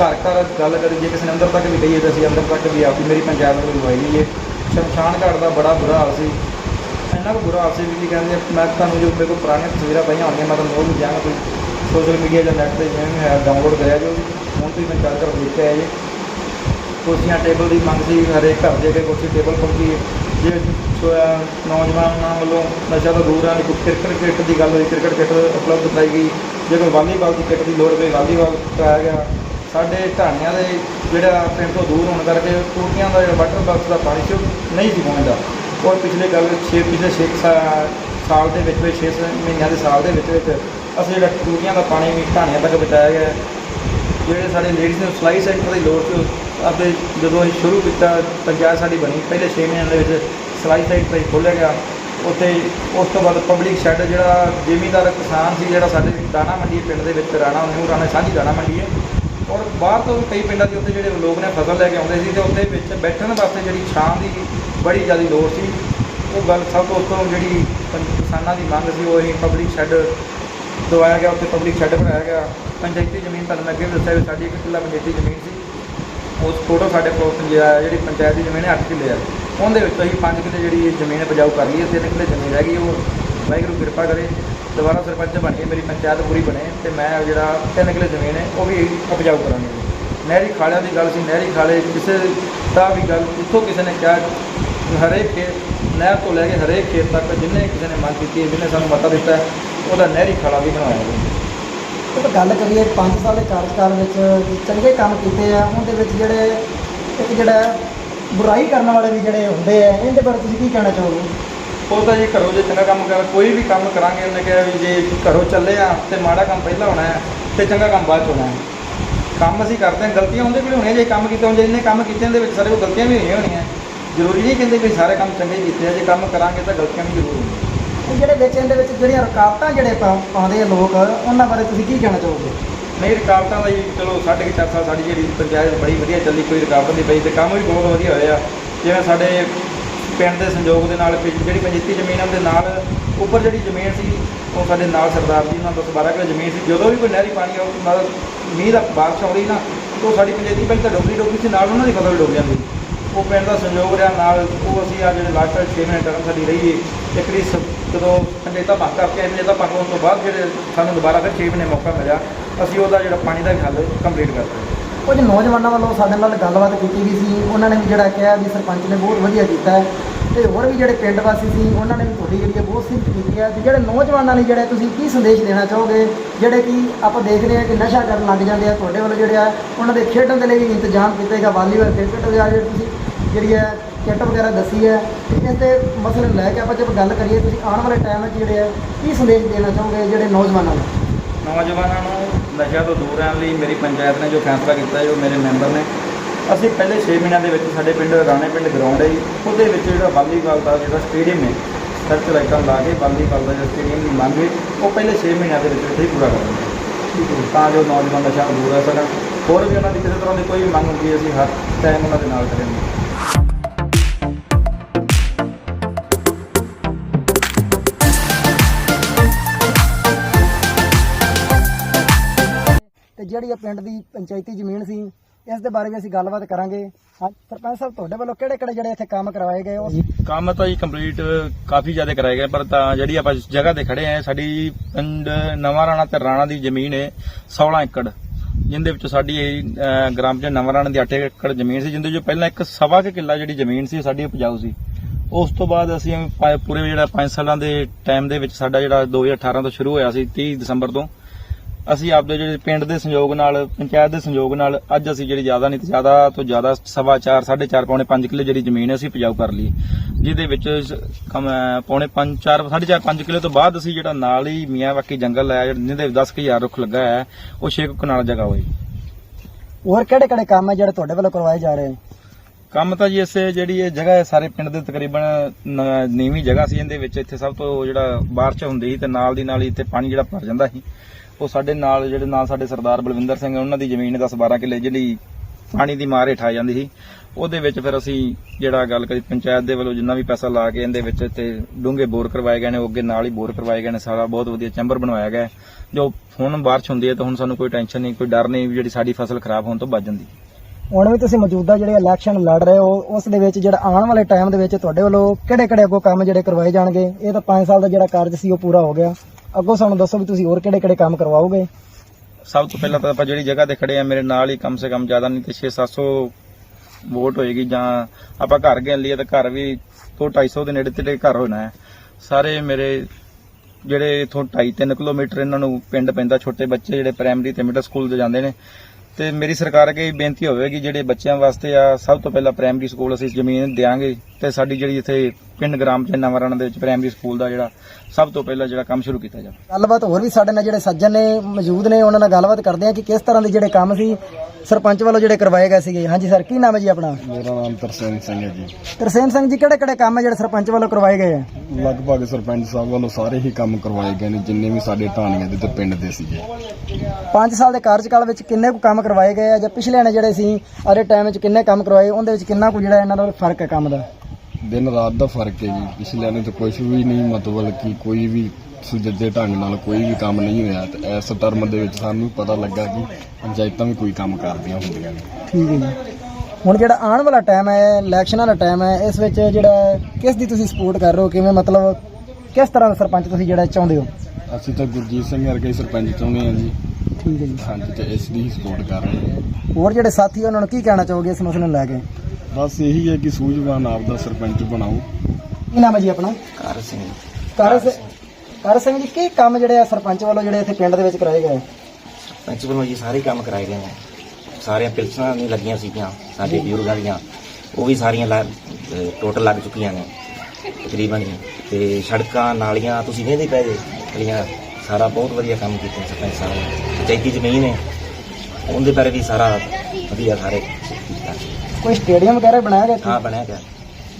ਘਰ ਘਰ ਗੱਲ ਕਰੀ, ਜੇ ਕਿਸੇ ਨੇ ਅੰਦਰ ਤੱਕ ਵੀ ਗਈ ਤਾਂ ਅਸੀਂ ਅੰਦਰ ਤੱਕ ਵੀ ਆਪੀ ਮੇਰੀ ਪੰਚਾਇਤ ਵੱਲੋਂ ਲਗਵਾਈ ਗਈ ਹੈ। ਸ਼ਮਸ਼ਾਨ ਘਾਟ ਦਾ ਬੜਾ ਬੁਰਾ ਹਾਲ ਸੀ। ਇੰਨਾ ਕੁ ਬੁਰਾ ਹਾਲ ਸੀ ਵੀ ਕੀ ਕਹਿੰਦੇ ਮੈਂ ਤੁਹਾਨੂੰ ਜੋ ਮੇਰੇ ਕੋਲ ਪੁਰਾਣੀਆਂ ਤਸਵੀਰਾਂ ਪਈਆਂ ਹੋਣਗੀਆਂ, ਮੈਂ ਤੁਹਾਨੂੰ ਉਹ ਵੀ ਦਿਆਂਗਾ ਕੋਈ ਸੋਸ਼ਲ ਮੀਡੀਆ ਜਾਂ ਨੈਟ ਤੇ ਜਿਵੇਂ ਵੀ ਹੈ ਡਾਊਨਲੋਡ ਕਰਿਆ ਜੋ ਹੁਣ ਤੁਸੀਂ ਮੈਂ ਚੱਲ ਕਰ ਦੇਖ ਕੇ ਜੀ। ਕੁਰਸੀਆਂ ਟੇਬਲ ਦੀ ਮੰਗ ਸੀ ਹਰੇਕ ਘਰ ਦੇ ਅੱਗੇ ਕੁਰਸੀ ਟੇਬਲ ਪਹੁੰਚੀ ਜੇ ਸੋ, ਅਹ, ਨੌਜਵਾਨਾਂ ਵੱਲੋਂ ਨਸ਼ਾ ਤੋਂ ਦੂਰ ਰਹਿਣ ਲਈ ਕੋਈ ਕ੍ਰਿਕਟ ਕਿੱਟ ਦੀ ਗੱਲ ਹੋਈ ਕ੍ਰਿਕਟ ਕਿੱਟ ਉਪਲਬਧ ਕਰਾਈ ਗਈ। ਜੇ ਕੋਈ ਵਾਲੀਬਾਲ ਦੀ ਕਿੱਟ ਦੀ ਲੋੜ ਪਈ ਵਾਲੀਬਾਲ ਕਰਾਇਆ ਗਿਆ। ਸਾਡੇ ਢਾਣੀਆਂ ਦੇ ਜਿਹੜਾ ਪਿੰਡ ਤੋਂ ਦੂਰ ਹੋਣ ਕਰਕੇ ਟੂਟੀਆਂ ਦਾ ਜਿਹੜਾ ਵਾਟਰ ਬਾਕਸ ਦਾ ਪਾਣੀ ਸੀ ਨਹੀਂ ਸੀ ਪਹੁੰਚਦਾ। ਔਰ ਪਿਛਲੇ ਗੱਲ 6 ਪਿਛਲੇ 6 ਸਾਲ ਦੇ ਵਿੱਚ ਵਿੱਚ 6 ਮਹੀਨਿਆਂ ਦੇ ਸਾਲ ਦੇ ਵਿੱਚ ਵਿੱਚ ਅਸੀਂ ਜਿਹੜਾ ਟੂਟੀਆਂ ਦਾ ਪਾਣੀ ਵੀ ਢਾਣੀਆਂ ਤੱਕ ਪਹੁੰਚਾਇਆ ਗਿਆ। ਜਿਹੜੇ ਸਾਡੇ ਲੇਡੀਜ਼ ਨੂੰ ਸਿਲਾਈ ਸੈਂਟਰ ਦੀ ਲੋੜ ਸੀ ਅਤੇ ਜਦੋਂ ਅਸੀਂ ਸ਼ੁਰੂ ਕੀਤਾ, ਪੰਚਾਇਤ ਸਾਡੀ ਬਣੀ, ਪਹਿਲੇ 6 ਮਹੀਨਿਆਂ ਦੇ ਵਿੱਚ ਸਿਲਾਈ ਸੈਂਟਰ ਹੀ ਖੋਲ੍ਹਿਆ ਗਿਆ। ਉੱਥੇ ਉਸ ਤੋਂ ਬਾਅਦ ਪਬਲਿਕ ਸ਼ੈੱਡ ਜਿਹੜਾ ਜ਼ਿਮੀਦਾਰ ਕਿਸਾਨ ਸੀ, ਜਿਹੜਾ ਸਾਡੇ ਦਾਣਾ ਮੰਡੀ ਪਿੰਡ ਦੇ ਵਿੱਚ ਰਾਣਾ ਨਿਊ ਰਾਣਾ ਸਾਂਝੀ ਦਾਣਾ ਮੰਡੀ ਹੈ। ਔਰ ਬਾਹਰ ਤੋਂ ਕਈ ਪਿੰਡਾਂ ਦੇ ਉੱਤੇ ਜਿਹੜੇ ਲੋਕ ਨੇ ਫਸਲ ਲੈ ਕੇ ਆਉਂਦੇ ਸੀ ਤੇ ਉੱਥੇ ਵਿੱਚ ਬੈਠਣ ਵਾਸਤੇ ਜਿਹੜੀ ਛਾਂ ਦੀ ਬੜੀ ਜ਼ਿਆਦਾ ਲੋੜ ਸੀ। ਉਹ ਗੱਲ ਸਭ ਤੋਂ ਉੱਤੋਂ ਜਿਹੜੀ ਕਿਸਾਨਾਂ ਦੀ ਮੰਗ ਸੀ, ਉਹ ਅਸੀਂ ਪਬਲਿਕ ਸ਼ੈੱਡ ਦਵਾਇਆ ਗਿਆ, ਉੱਥੇ ਪਬਲਿਕ ਸ਼ੈੱਡ ਬਣਾਇਆ ਗਿਆ। ਪੰਚਾਇਤੀ ਜ਼ਮੀਨ ਤੁਹਾਨੂੰ ਮੈਂ ਅੱਗੇ ਵੀ ਦੱਸਿਆ ਵੀ ਸਾਡੀ ਇੱਕ ਕਿੱਲਾ ਪੰਚਾਇਤੀ ਜ਼ਮੀਨ ਸੀ। ਉਸ ਟੋਟਲ ਸਾਡੇ ਕੋਲ ਪੰਜਾ- ਜਿਹੜੀ ਪੰਚਾਇਤ ਦੀ ਜ਼ਮੀਨ ਹੈ 8 ਕਿੱਲੇ ਆ। ਉਹਦੇ ਵਿੱਚੋਂ ਅਸੀਂ 5 ਕਿੱਲੇ ਜਿਹੜੀ ਜ਼ਮੀਨ ਉਪਜਾਊ ਕਰ ਲਈ ਤਿੰਨ ਕਿੱਲੇ ਜ਼ਮੀਨ ਰਹਿ ਗਈ, ਉਹ ਵਾਹਿਗੁਰੂ ਕਿਰਪਾ ਕਰੇ, ਦੁਬਾਰਾ ਸਰਪੰਚ ਬਣ ਕੇ ਮੇਰੀ ਪੰਚਾਇਤ ਪੂਰੀ ਬਣੇ ਤੇ ਮੈਂ ਜਿਹੜਾ ਤਿੰਨ ਕਿੱਲੇ ਜ਼ਮੀਨ ਹੈ, ਉਹ ਵੀ ਉਪਜਾਊ ਕਰਾਂਗੇ। ਨਹਿਰੀ ਖਾਲਿਆਂ ਦੀ ਗੱਲ ਸੀ, ਨਹਿਰੀ ਖਾਲੇ ਕਿਸੇ ਦਾ ਵੀ ਗੱਲ ਇੱਥੋਂ ਕਿਸੇ ਨੇ ਕਿਹਾ, ਹਰੇਕ ਖੇਤ, ਨਹਿਰ ਤੋਂ ਲੈ ਕੇ ਹਰੇਕ ਖੇਤ ਤੱਕ ਜਿੰਨੇ ਕਿਸੇ ਨੇ ਮੰਗ ਕੀਤੀ ਹੈ, ਜਿੰਨੇ ਸਾਨੂੰ ਮਤਾ ਦਿੱਤਾ ਉਹਦਾ ਨਹਿਰੀ ਖਾਲਾ ਵੀ ਬਣਾਇਆ ਗਿਆ ਤੇ ਗੱਲ ਕਰੀਏ 5 ਸਾਲ ਦੇ ਕਾਰਜਕਾਲ ਵਿੱਚ ਚੰਗੇ ਕੰਮ ਕੀਤੇ ਆ, ਉਹਦੇ ਵਿੱਚ ਜਿਹੜੇ ਇੱਕ ਜਿਹੜਾ ਬੁਰਾਈ ਕਰਨ ਵਾਲੇ ਵੀ ਜਿਹੜੇ ਹੁੰਦੇ ਆ, ਇਹਦੇ ਬਾਰੇ ਤੁਸੀਂ ਕੀ ਕਹਿਣਾ ਚਾਹੋਗੇ? ਉਹ ਤਾਂ ਜੀ ਘਰੋਂ ਜੇ ਚੰਗਾ ਕੰਮ ਕਰ, ਕੋਈ ਵੀ ਕੰਮ ਕਰਾਂਗੇ, ਉਹਨੇ ਕਿਹਾ ਵੀ ਜੇ ਘਰੋਂ ਚੱਲੇ ਆ ਤੇ ਮਾੜਾ ਕੰਮ ਪਹਿਲਾਂ ਹੋਣਾ ਹੈ ਤੇ ਚੰਗਾ ਕੰਮ ਬਾਅਦ 'ਚ ਹੋਣਾ ਹੈ। ਕੰਮ ਅਸੀਂ ਕਰਦੇ ਹਾਂ, ਗਲਤੀਆਂ ਉਹਦੇ ਕੋਲ ਹੋਣੀਆਂ, ਜੇ ਕੰਮ ਕੀਤੇ ਹੋਣ, ਜੇ ਕੰਮ ਕੀਤੇ ਦੇ ਵਿੱਚ ਸਾਰੇ ਕੋਲ ਗਲਤੀਆਂ ਵੀ ਹੋਈਆਂ ਹੋਣੀਆਂ। ਜ਼ਰੂਰੀ ਨਹੀਂ ਕਹਿੰਦੇ ਵੀ ਸਾਰੇ ਕੰਮ ਚੰਗੇ ਕੀਤੇ ਆ, ਜੇ ਕੰਮ ਕਰਾਂਗੇ ਤਾਂ ਗਲਤੀਆਂ ਵੀ ਜ਼ਰੂਰ ਹੋਣਗੀਆਂ ਤੇ ਜਿਹੜੇ ਵਿੱਚ ਇਹਦੇ ਵਿੱਚ ਜਿਹੜੀਆਂ ਰੁਕਾਵਟਾਂ ਜਿਹੜੇ ਪਾ- ਪਾਉਂਦੇ ਆ ਲੋਕ, ਉਹਨਾਂ ਬਾਰੇ ਤੁਸੀਂ ਕੀ ਕਹਿਣਾ ਚਾਹੋਗੇ? ਨਹੀਂ, ਰੁਕਾਵਟਾਂ ਦਾ ਜੀ ਚਲੋ ਸਾਢੇ ਕੁ ਚਾਰ ਸਾਲ ਸਾਡੀ ਜਿਹੜੀ ਪੰਚਾਇਤ ਬੜੀ ਵਧੀਆ ਚੱਲੀ, ਕੋਈ ਰੁਕਾਵਟ ਨਹੀਂ ਪਈ ਤੇ ਕੰਮ ਵੀ ਬਹੁਤ ਵਧੀਆ ਹੋਇਆ। ਜਿਵੇਂ ਸਾਡੇ ਪਿੰਡ ਦੇ ਸੰਯੋਗ ਦੇ ਨਾਲ ਪਿ- ਜਿਹੜੀ ਪੰਚਾਇਤੀ ਜ਼ਮੀਨ ਆ, ਉਹਦੇ ਨਾਲ ਉੱਪਰ ਜਿਹੜੀ ਜ਼ਮੀਨ ਸੀ, ਉਹ ਸਾਡੇ ਨਾਲ ਸਰਦਾਰ ਜੀ ਉਹਨਾਂ 10 12 ਕਿਲੋ ਜ਼ਮੀਨ ਸੀ। ਜਦੋਂ ਵੀ ਕੋਈ ਨਹਿਰੀ ਪਾਣੀ ਆਉ ਮਤਲਬ ਮੀਂਹ ਦਾ ਬਾਰਿਸ਼ ਆਉਂਦੀ ਨਾ ਤਾਂ ਸਾਡੀ ਪੰਚਾਇਤੀ ਪਹਿਲਾਂ ਤਾਂ ਡੋਬਰੀ ਡੋਬਰੀ ਸੀ, ਨਾਲ ਉਹਨਾਂ ਦੀ ਫਸਲ ਡੁੱਬ ਜਾਂਦੀ ਸੀ। ਉਹ ਪਿੰਡ ਦਾ ਸੰਯੋਗ ਰਿਹਾ, ਨਾਲ ਉਹ ਅਸੀਂ ਆ ਜਿਹੜੇ ਲਾਸਟ 6 ਮਹੀਨੇ ਟਰਮ ਸਾਡੀ ਰਹੀ ਹੈ ਇੱਕ ਜਦੋਂ ਪੰਚਾਇਤਾਂ ਭੰਗ ਕਰਕੇ ਆਏ ਪੰਚਾਇਤਾਂ ਭੰਗ ਹੋਣ ਤੋਂ ਬਾਅਦ ਜਿਹੜੇ ਸਾਨੂੰ ਦੁਬਾਰਾ ਫਿਰ 6 ਮਹੀਨੇ ਮੌਕਾ ਮਿਲਿਆ। ਅਸੀਂ ਉਹਦਾ ਜਿਹੜਾ ਪਾਣੀ ਦਾ ਵੀ ਹੱਲ ਕੰਪਲੀਟ ਕਰਤਾ ਕੁਝ ਨੌਜਵਾਨਾਂ ਵੱਲੋਂ ਸਾਡੇ ਨਾਲ ਗੱਲਬਾਤ ਕੀਤੀ ਗਈ ਸੀ। ਉਹਨਾਂ ਨੇ ਵੀ ਜਿਹੜਾ ਕਿਹਾ ਵੀ ਸਰਪੰਚ ਨੇ ਬਹੁਤ ਵਧੀਆ ਕੀਤਾ ਹੈ। ਤੇ ਹੋਰ ਵੀ ਜਿਹੜੇ ਪਿੰਡ ਵਾਸੀ ਸੀ, ਉਹਨਾਂ ਨੇ ਵੀ ਤੁਹਾਡੀ ਜਿਹੜੀ ਹੈ ਬਹੁਤ ਸਿਫਤ ਕੀਤੀ ਹੈ ਤੇ ਜਿਹੜੇ ਨੌਜਵਾਨਾਂ ਲਈ ਜਿਹੜੇ ਤੁਸੀਂ ਕੀ ਸੰਦੇਸ਼ ਦੇਣਾ ਚਾਹੋਗੇ? ਜਿਹੜੇ ਕਿ ਆਪਾਂ ਦੇਖਦੇ ਹਾਂ ਕਿ ਨਸ਼ਾ ਕਰਨ ਲੱਗ ਜਾਂਦੇ ਆ, ਤੁਹਾਡੇ ਵੱਲੋਂ ਜਿਹੜੇ ਆ, ਉਹਨਾਂ ਦੇ ਖੇਡਣ ਦੇ ਲਈ ਵੀ ਇੰਤਜ਼ਾਮ ਕੀਤਾ ਹੈਗਾ ਵਾਲੀਬਾਲ, ਕ੍ਰਿਕਟ ਵਗੈਰਾ ਜਿਹੜੇ ਤੁਸੀਂ ਜਿਹੜੀ ਹੈ ਕਿੱਟ ਵਗੈਰਾ ਦੱਸੀ ਹੈ। ਤੇ ਇਸ ਦੇ ਮਸਲੇ ਨੂੰ ਲੈ ਕੇ ਆਪਾਂ ਜੇ ਗੱਲ ਕਰੀਏ, ਤੁਸੀਂ ਆਉਣ ਵਾਲੇ ਟਾਈਮ ਵਿੱਚ ਜਿਹੜੇ ਆ, ਕੀ ਸੰਦੇਸ਼ ਦੇਣਾ ਚਾਹੋਗੇ ਜਿਹੜੇ ਨੌਜਵਾਨਾਂ ਨੂੰ? ਨੌਜਵਾਨਾਂ ਨੂੰ ਨਸ਼ਿਆਂ ਤੋਂ ਦੂਰ ਰਹਿਣ ਲਈ ਮੇਰੀ ਪੰਚਾਇਤ ਨੇ ਜੋ ਫੈਸਲਾ ਕੀਤਾ ਹੈ, ਜੋ ਮੇਰੇ ਮੈਂਬਰ ਨੇ ਅਸੀਂ ਪਹਿਲੇ 6 ਮਹੀਨਿਆਂ ਦੇ ਵਿੱਚ ਸਾਡੇ ਪਿੰਡ ਰਾਣੇ ਪਿੰਡ ਗਰਾਊਂਡ ਹੈ ਜੀ। ਉਹਦੇ ਵਿੱਚ ਜਿਹੜਾ ਵਾਲੀਬਾਲ ਦਾ ਜਿਹੜਾ ਸਟੇਡੀਅਮ ਹੈ, ਸਰਚ ਲਾਈਟਾਂ ਲਾ ਕੇ ਵਾਲੀਬਾਲ ਦਾ ਜਿਹੜਾ ਸਟੇਡੀਅਮ ਦੀ ਮੰਗ ਹੈ ਉਹ ਪਹਿਲੇ 6 ਮਹੀਨਿਆਂ ਦੇ ਵਿੱਚ ਵਿੱਚ ਹੀ ਪੂਰਾ ਕਰਾਂਗੇ ਤਾਂ ਜੋ ਨੌਜਵਾਨ ਨਸ਼ਿਆਂ ਤੋਂ ਦੂਰ ਰਹਿ ਸਕਣ। ਹੋਰ ਵੀ ਉਹਨਾਂ ਦੀ ਕਿਸੇ ਤਰ੍ਹਾਂ ਦੀ ਕੋਈ ਵੀ ਮੰਗ ਹੁੰਦੀ ਅਸੀਂ ਹਰ ਟਾਈਮ ਉਹਨਾਂ ਦੇ ਨਾਲ ਕਰਾਂਗੇ ਤੇ ਜਿਹੜੀ ਇਹ ਪਿੰਡ ਦੀ ਪੰਚਾਇਤੀ ਜ਼ਮੀਨ ਸੀ ਇਸ ਦੇ ਬਾਰੇ ਵੀ ਅਸੀਂ ਗੱਲਬਾਤ ਕਰਾਂਗੇ। ਹਾਂ ਸਰਪੰਚ ਸਾਹਿਬ ਤੁਹਾਡੇ ਵੱਲੋਂ ਕਿਹੜੇ ਕਿਹੜੇ ਜਿਹੜੇ ਇੱਥੇ ਕੰਮ ਕਰਵਾਏ ਗਏ ਉਹ ਕੰਮ ਤਾਂ ਜੀ ਕੰਪਲੀਟ ਕਾਫੀ ਜ਼ਿਆਦਾ ਕਰਾਏ ਗਏ ਪਰ ਤਾਂ ਜਿਹੜੀ ਆਪਾਂ ਜਗ੍ਹਾ ਤੇ ਖੜੇ ਆ ਸਾਡੀ ਪਿੰਡ ਨਵਾਂ ਰਾਣਾ ਤੇ ਰਾਣਾ ਦੀ ਜ਼ਮੀਨ ਹੈ 16 ਏਕੜ ਜਿੰਦੇ ਵਿੱਚ ਸਾਡੀ ਇਹ, ਅਹ, ਗ੍ਰਾਮ ਚ ਨਵਾਂ ਰਾਣਾ ਦੀ 8 ਏਕੜ ਜ਼ਮੀਨ ਸੀ ਜਿੰਦੇ ਜੋ ਪਹਿਲਾਂ ਇੱਕ ਸਵਾ ਕੁ ਕਿੱਲਾ ਜਿਹੜੀ ਜ਼ਮੀਨ ਸੀ ਸਾਡੀ ਉਪਜਾਊ ਸੀ। ਉਸ ਤੋਂ ਬਾਅਦ ਅਸੀਂ ਪਾ- ਪੂਰੇ ਜਿਹੜਾ 5 ਸਾਲਾਂ ਦੇ ਟਾਈਮ ਦੇ ਵਿੱਚ ਸਾਡਾ ਜਿਹੜਾ 2018 ਤੋਂ ਸ਼ੁਰੂ ਹੋਇਆ ਸੀ 30 ਦਸੰਬਰ ਤੋਂ ਅਸੀਂ ਆਪਦੇ ਜਿਹੜੇ ਪਿੰਡ ਦੇ ਸੰਯੋਗ ਨਾਲ ਪੰਚਾਇਤ ਦੇ ਸੰਯੋਗ ਨਾਲ ਅੱਜ ਅਸੀਂ ਜਿਹੜੀ ਜ਼ਿਆਦਾ ਨਹੀਂ ਤੇ ਜ਼ਿਆਦਾ ਤੋਂ ਜ਼ਿਆਦਾ ਸਵਾ ਚਾਰ ਸਾਢੇ ਚਾਰ ਪੌਣੇ 5 ਕਿੱਲੇ ਜਿਹੜੀ ਜ਼ਮੀਨ ਹੈ ਅਸੀਂ ਉਪਜਾਊ ਕਰ ਲਈ। ਜਿਹਦੇ ਵਿੱਚ ਪੌਣੇ 5 4 4.5 5 ਕਿਲੋ ਤੋਂ ਬਾਅਦ ਅਸੀਂ ਜਿਹੜਾ ਨਾਲ ਹੀ ਮੀਆਂ ਵਾਕੀ ਜੰਗਲ ਹੈ ਜਿਹਦੇ 10000 ਰੁੱਖ ਲੱਗਾ ਹੈ ਉਹ 6 ਕਨਾਲ ਜਗ੍ਹਾ ਹੋਈ। ਹੋਰ ਕਿਹੜੇ ਕਿਹੜੇ ਕੰਮ ਹੈ ਜਿਹੜੇ ਤੁਹਾਡੇ ਵੱਲੋਂ ਕਰਵਾਏ ਜਾ ਰਹੇ ਕੰਮ ਤਾਂ ਜੀ ਇਸੇ ਜਿਹੜੀ ਇਹ ਜਗ੍ਹਾ ਹੈ ਸਾਰੇ ਪਿੰਡ ਦੇ ਤਕਰੀਬਨ ਨ- ਨੀਵੀਂ ਜਗ੍ਹਾ ਸੀ ਇਹਦੇ ਵਿੱਚ। ਇੱਥੇ ਸਭ ਤੋਂ ਜਿਹੜਾ ਬਾਰਿਸ਼ ਹੁੰਦੀ ਸੀ ਤੇ ਨਾਲ ਦੀ ਨਾਲ ਹੀ ਇੱਥੇ ਪਾਣੀ ਜਿਹੜਾ ਭਰ ਜਾਂਦਾ ਸੀ। ਉਹ ਸਾਡੇ ਨਾਲ, ਜਿਹੜੇ ਨਾਲ ਸਾਡੇ ਸਰਦਾਰ ਬਲਵਿੰਦਰ ਸਿੰਘ ਉਹਨਾਂ ਦੀ ਜ਼ਮੀਨ 10 12 ਕਿੱਲੇ, ਜਿਹੜੀ ਪਾਣੀ ਦੀ ਮਾਰ ਹੇਠ ਆ ਜਾਂਦੀ ਸੀ। ਉਹਦੇ ਵਿੱਚ ਫਿਰ ਅਸੀਂ ਜਿਹੜਾ ਗੱਲ ਕਰੀ, ਪੰਚਾਇਤ ਦੇ ਵੱਲੋਂ ਜਿੰਨਾ ਵੀ ਪੈਸਾ ਲਾ ਕੇ ਇਹਦੇ ਵਿੱਚ ਤੇ ਡੂੰਘੇ ਬੋਰ ਕਰਵਾਏ ਗਏ ਨੇ ਅੱਗੇ ਨਾਲ ਹੀ ਬੋਰ ਕਰਵਾਏ ਗਏ ਨੇ, ਸਾਰਾ ਬਹੁਤ ਵਧੀਆ ਚੈਂਬਰ ਬਣਵਾਇਆ ਗਿਆ ਜੋ ਹੁਣ ਬਾਰਿਸ਼ ਹੁੰਦੀ ਹੈ ਤਾਂ ਹੁਣ ਸਾਨੂੰ ਕੋਈ ਟੈਨਸ਼ਨ ਨਹੀਂ, ਕੋਈ ਡਰ ਨਹੀਂ ਜਿਹੜੀ ਸਾਡੀ ਫਸਲ ਖਰਾਬ ਹੋਣ ਤੋਂ ਬਚ ਜਾਂਦੀ। ਹੁਣ ਵੀ ਤੁਸੀਂ ਮੌਜੂਦਾ ਜਿਹੜੇ ਇਲੈਕਸ਼ਨ ਲੜ ਰਹੇ ਹੋ, ਉਸ ਦੇ ਵਿੱਚ ਜਿਹੜਾ ਆਉਣ ਵਾਲੇ ਟਾਈਮ ਦੇ ਵਿੱਚ ਤੁਹਾਡੇ ਵੱਲੋਂ ਕਿਹੜੇ ਕਿਹੜੇ ਅੱਗੋਂ ਕੰਮ ਜਿਹੜੇ ਕਰਵਾਏ ਜਾਣਗੇ? ਇਹ ਤਾਂ 5 ਸਾਲ ਦਾ ਜਿਹੜਾ ਕਾਰਜ ਸੀ, ਉਹ ਪੂਰਾ ਹੋ ਗਿਆ। ਅੱਗੋਂ ਸਾਨੂੰ ਦੱਸੋ ਵੀ ਤੁਸੀਂ ਹੋਰ ਕਿਹੜੇ ਕਿਹੜੇ ਕੰਮ ਕਰਵਾਓਗੇ? ਸਭ ਤੋਂ ਪਹਿਲਾਂ ਤਾਂ ਆਪਾਂ ਜਿਹੜੀ ਜਗ੍ਹਾ ਤੇ ਖੜੇ ਆ, ਮੇਰੇ ਨਾਲ ਹੀ ਕਮ ਸੇ ਕਮ ਜ਼ਿਆਦਾ ਨਹੀਂ ਤੇ 6-700 ਵੋਟ ਹੋਏਗੀ ਜਾਂ ਆਪਾਂ ਘਰ ਗਏ ਲਈਏ ਤਾਂ ਘਰ ਵੀ ਤੋਂ 250 ਦੇ ਨੇੜੇ ਤੇੜੇ ਘਰ ਹੋਣਾ ਹੈ। ਸਾਰੇ ਮੇਰੇ ਜਿਹੜੇ ਇਥੋਂ 2.5-3 ਕਿਲੋਮੀਟਰ ਇਹਨਾਂ ਨੂੰ ਪਿੰਡ ਪੈਂਦਾ, ਛੋਟੇ ਬੱਚੇ ਜਿਹੜੇ ਪ੍ਰਾਇਮਰੀ ਤੇ ਮਿਡਲ ਸਕੂਲ ਦੇ ਜਾਂਦੇ ਨੇ ਤੇ ਮੇਰੀ ਸਰਕਾਰ ਅੱਗੇ ਬੇਨਤੀ ਹੋਵੇਗੀ ਜਿਹੜੇ ਬੱਚਿਆਂ ਵਾਸਤੇ ਆ, ਸਭ ਤੋਂ ਪਹਿਲਾਂ ਪ੍ਰਾਇਮਰੀ ਸਕੂਲ ਅਸੀਂ ਜ਼ਮੀਨ ਦੇਾਂਗੇ ਤੇ ਸਾਡੀ ਜਿਹੜੀ ਇੱਥੇ ਪਿੰਡ ਗ੍ਰਾਮ ਚ ਨਵਰਨ ਦੇ ਵਿੱਚ ਪ੍ਰਾਇਮਰੀ ਸਕੂਲ ਦਾ ਜਿਹੜਾ ਸਭ ਤੋਂ ਪਹਿਲਾਂ ਜਿਹੜਾ ਕੰਮ ਸ਼ੁਰੂ ਕੀਤਾ ਜਾਵੇ। ਗੱਲਬਾਤ ਹੋਰ ਵੀ ਸਾਡੇ ਨਾਲ ਜਿਹੜੇ ਸੱਜਣ ਨੇ, ਮੌਜੂਦ ਨੇ, ਉਹਨਾਂ ਨਾਲ ਗੱਲਬਾਤ ਕਰਦੇ ਆ ਕਿ ਕਿਸ ਤਰ੍ਹਾਂ ਦੇ ਜਿਹੜੇ ਕੰਮ ਸੀ ਸਰਪੰਚ ਵੱਲੋਂ ਜਿਹੜੇ ਕਰਵਾਏ ਗਏ ਸੀਗੇ। ਹਾਂਜੀ ਸਰ ਕੀ ਨਾਮ ਹੈ ਜੀ ਆਪਣਾ? ਮੇਰਾ ਨਾਮ ਤਰਸੇਮ ਸਿੰਘ ਹੈ ਜੀ। ਤਰਸੇਮ ਸਿੰਘ ਜੀ ਕਿਹੜੇ ਕਿਹੜੇ ਕੰਮ ਹੈ ਜਿਹੜੇ ਸਰਪੰਚ ਵੱਲੋਂ ਕਰਵਾਏ ਗਏ ਆ? ਲਗਭਗ ਸਰਪੰਚ ਸਾਹਿਬ ਵੱਲੋਂ ਸਾਰੇ ਹੀ ਕੰਮ ਕਰਵਾਏ ਗਏ ਨੇ ਜਿੰਨੇ ਵੀ ਸਾਡੇ ਢਾਣੀਆਂ ਦੇ ਤੇ ਪਿੰਡ ਦੇ ਸੀਗੇ। 5 ਸਾਲ ਦੇ ਕਾਰਜਕਾਲ ਵਿੱਚ ਕਿੰਨੇ ਕੁ ਕੰਮ ਕਰਵਾਏ ਗਏ ਆ ਜਾਂ ਪਿਛਲੇ ਨੇ ਜਿਹੜੇ ਸੀ ਅਰੇ ਟਾਈਮ ਵਿੱਚ ਕਿੰਨੇ ਕੰਮ ਕਰਵਾਏ ਉਹਦੇ ਵਿੱਚ ਕਿੰਨਾ ਕੁ ਜਿਹੜਾ ਇਹਨਾਂ ਦਾ ਫ਼ਰਕ ਹੈ ਕੰਮ ਦਾ? ਦਿਨ ਰਾਤ ਦਾ ਫ਼ਰਕ ਹੈ ਜੀ। ਪਿਛਲਿਆਂ ਨੇ ਤਾਂ ਕੁਝ ਵੀ ਨਹੀਂ ਮਤਲਬ ਕਿ ਕੋਈ ਵੀ ਸੁਜੱਦੇ ਢੰਗ ਨਾਲ ਕੋਈ ਵੀ ਕੰਮ ਨਹੀਂ ਹੋਇਆ ਤੇ ਇਸ ਟਰਮ ਦੇ ਵਿੱਚ ਸਾਨੂੰ ਪਤਾ ਲੱਗਾ ਕਿ ਪੰਚਾਇਤਾਂ ਵੀ ਕੋਈ ਕੰਮ ਕਰਦੀਆਂ ਹੁੰਦੀਆਂ ਨੇ। ਠੀਕ ਹੈ ਜੀ। ਹੁਣ ਜਿਹੜਾ ਆਉਣ ਵਾਲਾ ਟਾਈਮ ਹੈ ਇਲੈਕਸ਼ਨਾਂ ਦਾ ਟਾਈਮ ਹੈ ਇਸ ਵਿੱਚ ਜਿਹੜਾ ਕਿਸ ਦੀ ਤੁਸੀਂ ਸਪੋਰਟ ਕਰ ਰਹੇ ਹੋ? ਕਿਵੇਂ ਮਤਲਬ ਕਿਸ ਤਰ੍ਹਾਂ ਦਾ ਸਰਪੰਚ ਤੁਸੀਂ ਜਿਹੜਾ ਚਾਹੁੰਦੇ ਹੋ? ਅਸੀਂ ਤਾਂ ਗੁਰਜੀਤ ਸਿੰਘ ਵਰਗੇ ਸਰਪੰਚ ਚਾਹੁੰਦੇ ਹਾਂ ਜੀ। ਠੀਕ ਹੈ ਜੀ। ਹਾਂਜੀ ਤੇ ਇਸ ਦੀ ਸਪੋਰਟ ਕਰ ਰਹੇ ਹਾਂ। ਹੋਰ ਜਿਹੜੇ ਸਾਥੀ ਉਹਨਾਂ ਨੂੰ ਕੀ ਕਹਿਣਾ ਚਾਹੋਗੇ? ਇਸ ਮਸਲੇ ਨੂੰ ਲੈ ਕੇ। ਬਸ ਇਹੀ ਹੈ ਕਿ ਸੂਝਵਾਨ ਆਪ ਦਾ ਸਰਪੰਚ ਬਣਾਓ। ਕੀ ਨਾਮ ਹੈ ਜੀ ਆਪਣਾ? ਕਰ ਸਿੰਘ। ਕਰ ਕਰ ਸਿੰਘ ਜੀ ਕੀ ਕੰਮ ਜਿਹੜੇ ਆ ਸਰਪੰਚ ਵੱਲੋਂ ਜਿਹੜੇ ਇੱਥੇ ਪਿੰਡ ਦੇ ਵਿੱਚ ਕਰਾਏ ਗਏ ਪੰਚ ਵੱਲੋਂ ਜੀ ਸਾਰੇ ਕੰਮ ਕਰਾਏ ਗਏ ਨੇ। ਸਾਰੀਆਂ ਪਿਲਸਣਾਂ ਨਹੀਂ ਲੱਗੀਆਂ ਸੀਗੀਆਂ ਸਾਡੇ ਬਜ਼ੁਰਗਾਂ ਦੀਆਂ ਉਹ ਵੀ ਸਾਰੀਆਂ ਟੋਟਲ ਲੱਗ ਚੁੱਕੀਆਂ ਨੇ ਤਕਰੀਬਨ ਤੇ ਸੜਕਾਂ ਨਾਲੀਆਂ ਤੁਸੀਂ ਵੇਖਦੇ ਪਏ ਜੇ ਗਲੀਆਂ ਸਾਰਾ ਬਹੁਤ ਵਧੀਆ ਕੰਮ ਕੀਤੇ ਸਰਪੰਚ ਸਾਹਿਬ ਨੇ। ਪੰਚਾਇਤੀ ਜ਼ਮੀਨ ਹੈ ਉਹਦੇ ਬਾਰੇ ਵੀ ਸਾਰਾ ਵਧੀਆ ਸਾਰੇ ਕੀਤਾ। ਕੋਈ ਸਟੇਡੀਅਮ ਵਗੈਰਾ ਬਣਾਇਆ ਗਿਆ? ਹਾਂ ਬਣਾਇਆ ਗਿਆ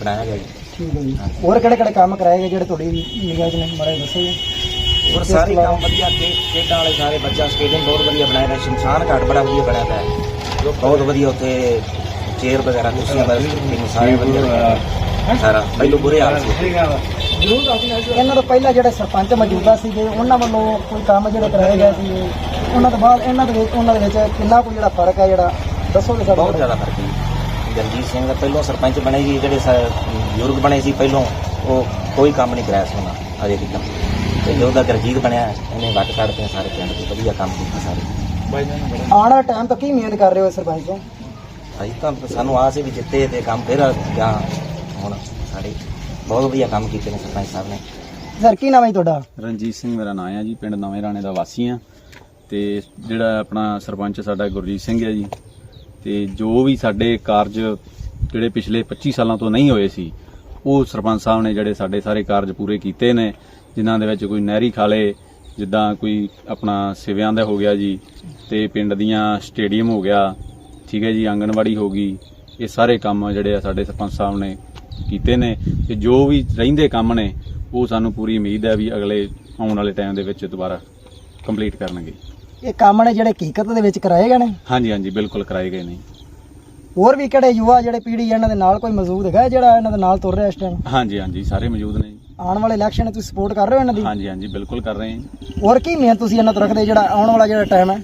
ਬਣਾਇਆ ਗਿਆ ਜੀ। ਠੀਕ ਹੈ ਜੀ ਹੋਰ ਕਿਹੜੇ ਕਿਹੜੇ ਕੰਮ ਕਰਾਏ ਗਏ ਜਿਹੜੇ ਤੁਹਾਡੀ ਨਿਗਾਹ 'ਚ ਨੇ? ਮਾਰੇ ਦੱਸੋ ਜੀ। ਔਰ ਸਾਰੇ ਕੰਮ ਵਧੀਆ ਖੇ- ਖੇਡਾਂ ਵਾਲੇ ਸਾਰੇ ਬੱਚਾ ਸਟੇਡੀਅਮ ਬਹੁਤ ਵਧੀਆ ਬਣਾਇਆ ਹੈ ਸ਼ਮਸ਼ਾਨ ਘਾਟ ਬੜਾ ਵਧੀਆ ਬਣਾਇਆ ਹੋਇਆ ਹੈ। ਬਹੁਤ ਵਧੀਆ ਉੱਥੇ ਚੇਅਰ ਵਗੈਰਾ ਕੁਰਸੀਆਂ ਵਗੈਰਾ ਸਾਰੇ ਵਧੀਆ ਬਣਾਇਆ। ਸਾਰਾ ਪਹਿਲੋਂ ਬੁਰੇ ਹਾਲ ਸੀ। ਇਹਨਾਂ ਤੋਂ ਪਹਿਲਾਂ ਜਿਹੜੇ ਸਰਪੰਚ ਮੌਜੂਦਾ ਸੀਗੇ ਉਹਨਾਂ ਵੱਲੋਂ ਕੋਈ ਕੰਮ ਜਿਹੜੇ ਕਰਾਏ ਗਏ ਸੀ ਉਹਨਾਂ ਤੋਂ ਬਾਅਦ ਇਹਨਾਂ ਦੇ ਵਿੱਚ ਉਹਨਾਂ ਦੇ ਵਿੱਚ ਕਿੰਨਾ ਕੁ ਜਿਹੜਾ ਫ਼ਰਕ ਹੈ ਜਿਹੜਾ? ਦੱਸੋਗੇ ਬਹੁਤ ਸਾਨੂੰ ਜ਼ਿਆਦਾ ਫ਼ਰਕ ਜਗਜੀਤ ਸਿੰਘ ਦਾ ਪਹਿਲੋਂ ਸਰਪੰਚ ਬਣੇ ਜੀ ਜਿਹੜੇ ਸ- ਬਜ਼ੁਰਗ ਬਣੇ ਸੀ ਪਹਿਲੋਂ ਉਹ ਕੋਈ ਕੰਮ ਨਹੀਂ ਕਰਾਇਆ ਸੀ ਉਹਨਾਂ ਅਜੇ ਤੱਕ। ਤੇ ਜਦੋਂ ਦਾ ਗਰਜੀਤ ਬਣਿਆ ਇਹਨੇ ਵੱਟ ਕੱਢਦੇ ਸਾਰੇ ਪਿੰਡ ਦੇ ਵਧੀਆ ਕੰਮ ਕੀਤਾ ਸਾਰੇ। ਆਉਣ ਵਾਲਾ ਟਾਈਮ ਤੋਂ ਕੀ ਉਮੀਦ ਕਰ ਰਹੇ ਹੋ ਸਰਪੰਚ ਤੋਂ? ਅਸੀਂ ਤਾਂ ਸਾਨੂੰ ਆਸ ਹੈ ਵੀ ਜਿੱਤੇ ਤੇ ਕੰਮ ਫਿਰ ਜਾਂ ਹੁਣ ਸਾਡੇ ਬਹੁਤ ਵਧੀਆ ਕੰਮ ਕੀਤੇ ਨੇ ਸਰਪੰਚ ਸਾਹਿਬ ਨੇ। ਸਰ ਕੀ ਨਾਮ ਹੈ ਜੀ ਤੁਹਾਡਾ? ਰਣਜੀਤ ਸਿੰਘ ਮੇਰਾ ਨਾਮ ਹੈ ਜੀ ਪਿੰਡ ਨਵੇਂ ਰਾਣੇ ਦਾ ਵਾਸੀ ਆ। ਤੇ ਜਿਹੜਾ ਆਪਣਾ ਸਰਪੰਚ ਸਾਡਾ ਗੁਰਜੀਤ ਸਿੰਘ ਹੈ ਜੀ ਤੇ ਜੋ ਵੀ ਸਾਡੇ ਕਾਰਜ ਜਿਹੜੇ ਪਿਛਲੇ 25 ਸਾਲਾਂ ਤੋਂ ਨਹੀਂ ਹੋਏ ਸੀ, ਉਹ ਸਰਪੰਚ ਸਾਹਿਬ ਨੇ ਜਿਹੜੇ ਸਾਡੇ ਸਾਰੇ ਕਾਰਜ ਪੂਰੇ ਕੀਤੇ ਨੇ, ਜਿਨ੍ਹਾਂ ਦੇ ਵਿੱਚ ਕੋਈ ਨਹਿਰੀ ਖਾਲੇ, ਜਿੱਦਾਂ ਕੋਈ ਆਪਣਾ ਸਿਵਿਆਂ ਦਾ ਹੋ ਗਿਆ ਜੀ, ਤੇ ਪਿੰਡ ਦੀਆਂ ਸਟੇਡੀਅਮ ਹੋ ਗਿਆ, ਠੀਕ ਹੈ ਜੀ, ਆਂਗਣਵਾੜੀ ਹੋ ਗਈ, ਇਹ ਸਾਰੇ ਕੰਮ ਜਿਹੜੇ ਆ ਸਾਡੇ ਸਰਪੰਚ ਸਾਹਿਬ ਨੇ ਕੀਤੇ ਨੇ, ਤੇ ਜੋ ਵੀ ਰਹਿੰਦੇ ਕੰਮ ਨੇ, ਉਹ ਸਾਨੂੰ ਪੂਰੀ ਉਮੀਦ ਹੈ ਵੀ ਅਗਲੇ ਆਉਣ ਵਾਲੇ ਟਾਈਮ ਦੇ ਵਿੱਚ ਦੁਬਾਰਾ ਕੰਪਲੀਟ ਕਰਨਗੇ। ਇਹ ਕੰਮ ਨੇ ਜਿਹੜੇ ਹਕੀਕਤ ਦੇ ਵਿੱਚ ਕਰਾਏ ਗਏ ਨੇ? ਹਾਂਜੀ ਹਾਂਜੀ ਬਿਲਕੁਲ ਕਰਾਏ ਗਏ ਨੇ। ਹੋਰ ਵੀ ਕਿਹੜੇ ਯੁਵਾ ਜਿਹੜੇ ਪੀੜ੍ਹੀ ਇਹਨਾਂ ਦੇ ਨਾਲ ਕੋਈ ਮੌਜੂਦ ਹੈਗਾ ਜਿਹੜਾ ਇਹਨਾਂ ਦੇ ਨਾਲ ਤੁਰ ਰਿਹਾ ਇਸ ਟਾਈਮ ਹਾਂਜੀ ਹਾਂਜੀ ਸਾਰੇ ਮੌਜੂਦ ਨੇ। ਆਉਣ ਵਾਲੇ ਇਲੈਕਸ਼ਨ ਤੁਸੀਂ ਸਪੋਰਟ ਕਰ ਰਹੇ ਹੋ ਇਹਨਾਂ ਦੀ? ਹਾਂਜੀ ਹਾਂਜੀ ਬਿਲਕੁਲ ਕਰ ਰਹੇ ਹਾਂ। ਹੋਰ ਕੀ ਮਿਹਨਤ ਤੁਸੀਂ ਇਹਨਾਂ ਤੋਂ ਰੱਖਦੇ ਜਿਹੜਾ ਆਉਣ ਵਾਲਾ ਜਿਹੜਾ ਟਾਈਮ ਹੈ?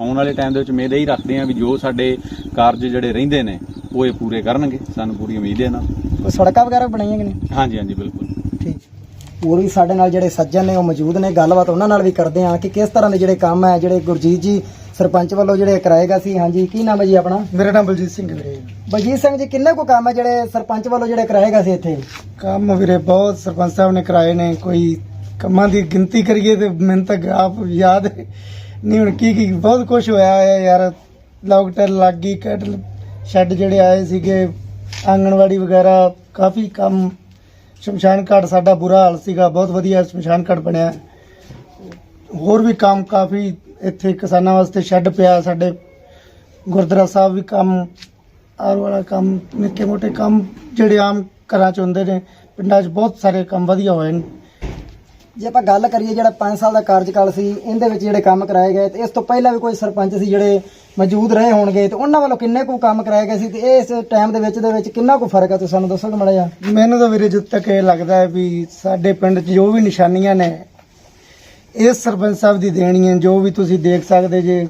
ਆਉਣ ਵਾਲੇ ਟਾਈਮ ਦੇ ਵਿੱਚ ਉਮੀਦ ਇਹੀ ਰੱਖਦੇ ਹਾਂ ਵੀ ਜੋ ਸਾਡੇ ਕਾਰਜ ਜਿਹੜੇ ਰਹਿੰਦੇ ਨੇ ਉਹ ਇਹ ਪੂਰੇ ਕਰਨਗੇ। ਸਾਨੂੰ ਪੂਰੀ ਉਮੀਦ ਹੈ ਨਾ। ਕੋਈ ਸੜਕਾਂ ਵਗੈਰਾ ਬਣਾਈਆਂ ਕਿ ਨਹੀਂ? ਹਾਂਜੀ ਹਾਂਜੀ ਬਿਲਕੁਲ। ਹੋਰ ਵੀ ਸਾਡੇ ਨਾਲ ਜਿਹੜੇ ਸੱਜਣ ਨੇ ਉਹ ਮੌਜੂਦ ਨੇ। ਗੱਲਬਾਤ ਉਹਨਾਂ ਨਾਲ ਵੀ ਕਰਦੇ ਹਾਂ ਕਿ ਕਿਸ ਤਰ੍ਹਾਂ ਦੇ ਜਿਹੜੇ ਕੰਮ ਹੈ ਜਿਹੜੇ ਗੁਰਜੀਤ ਜੀ ਸਰਪੰਚ ਵੱਲੋਂ ਜਿਹੜੇ ਕਰਾਏਗਾ ਸੀ। ਹਾਂਜੀ ਕੀ ਨਾਮ ਹੈ ਜੀ ਆਪਣਾ? ਮੇਰਾ ਨਾਮ ਬਲਜੀਤ ਸਿੰਘ ਵੀਰੇ ਬਲਜੀਤ ਸਿੰਘ ਜੀ ਕਿੰਨੇ ਕੁ ਕੰਮ ਹੈ ਜਿਹੜੇ ਸਰਪੰਚ ਵੱਲੋਂ ਜਿਹੜੇ ਕਰਾਏਗਾ ਸੀ ਇੱਥੇ? ਕੰਮ ਵੀਰੇ ਬਹੁਤ ਸਰਪੰਚ ਸਾਹਿਬ ਨੇ ਕਰਾਏ ਨੇ। ਕੋਈ ਕੰਮਾਂ ਦੀ ਗਿਣਤੀ ਕਰੀਏ ਤੇ ਮੈਨੂੰ ਤਾਂ ਆਪ ਯਾਦ ਨਹੀਂ। ਹੁਣ ਕੀ ਕੀ ਬਹੁਤ ਕੁਝ ਹੋਇਆ ਹੋਇਆ ਯਾਰ। ਲੌਕਟਰ ਲੱਗ ਗਈ ਕੈਟਲ ਸ਼ੈੱਡ ਜਿਹੜੇ ਆਏ ਸੀਗੇ ਆਂਗਣਵਾੜੀ ਵਗੈਰਾ ਕਾਫੀ ਕੰਮ ਸ਼ਮਸ਼ਾਨ ਘਾਟ ਸਾਡਾ ਬੁਰਾ ਹਾਲ ਸੀਗਾ, ਬਹੁਤ ਵਧੀਆ ਸ਼ਮਸ਼ਾਨ ਘਾਟ ਬਣਿਆ। ਹੋਰ ਵੀ ਕੰਮ ਕਾਫੀ ਇੱਥੇ ਕਿਸਾਨਾਂ ਵਾਸਤੇ ਸ਼ੈੱਡ ਪਿਆ, ਸਾਡੇ ਗੁਰਦੁਆਰਾ ਸਾਹਿਬ ਵੀ ਕੰਮ, ਆਰ ਵਾਲਾ ਕੰਮ, ਨਿੱਕੇ ਮੋਟੇ ਕੰਮ ਜਿਹੜੇ ਆਮ ਘਰਾਂ ਚ ਹੁੰਦੇ ਨੇ, ਪਿੰਡਾਂ 'ਚ ਬਹੁਤ ਸਾਰੇ ਕੰਮ ਵਧੀਆ ਹੋਏ ਨੇ। ਜੇ ਆਪਾਂ ਗੱਲ ਕਰੀਏ ਜਿਹੜਾ 5 ਸਾਲ ਦਾ ਕਾਰਜਕਾਲ ਸੀ, ਇਹਦੇ ਵਿੱਚ ਜਿਹੜੇ ਕੰਮ ਕਰਾਏ ਗਏ, ਤੇ ਇਸ ਤੋਂ ਪਹਿਲਾਂ ਵੀ ਕੋਈ ਸਰਪੰਚ ਸੀ ਜਿਹੜੇ ਮੌਜੂਦ ਰਹੇ ਹੋਣਗੇ ਤੇ ਉਹਨਾਂ ਵੱਲੋਂ ਕਿੰਨੇ ਕੁ ਕੰਮ ਕਰਾਏ ਗਏ ਸੀ ਤੇ ਇਸ ਟਾਈਮ ਦੇ ਵਿੱਚ ਦੇ ਵਿੱਚ ਕਿੰਨਾ ਕੁ ਫ਼ਰਕ ਹੈ ਤੁਸੀਂ ਸਾਨੂੰ ਦੱਸੋਗੇ ਮਾੜਾ ਜਿਹਾ? ਮੈਨੂੰ ਤਾਂ ਵੀਰੇ ਜਦ ਤੱਕ ਇਹ ਲੱਗਦਾ ਹੈ ਵੀ ਸਾਡੇ ਪਿੰਡ 'ਚ ਜੋ ਵੀ ਨਿਸ਼ਾਨੀਆਂ ਨੇ ਇਸ ਸਰਪੰਚ ਸਾਹਿਬ ਦੀ ਦੇਣੀ ਹੈ ਜੋ ਵੀ ਤੁਸੀਂ ਦੇਖ ਸਕਦੇ ਜੇ,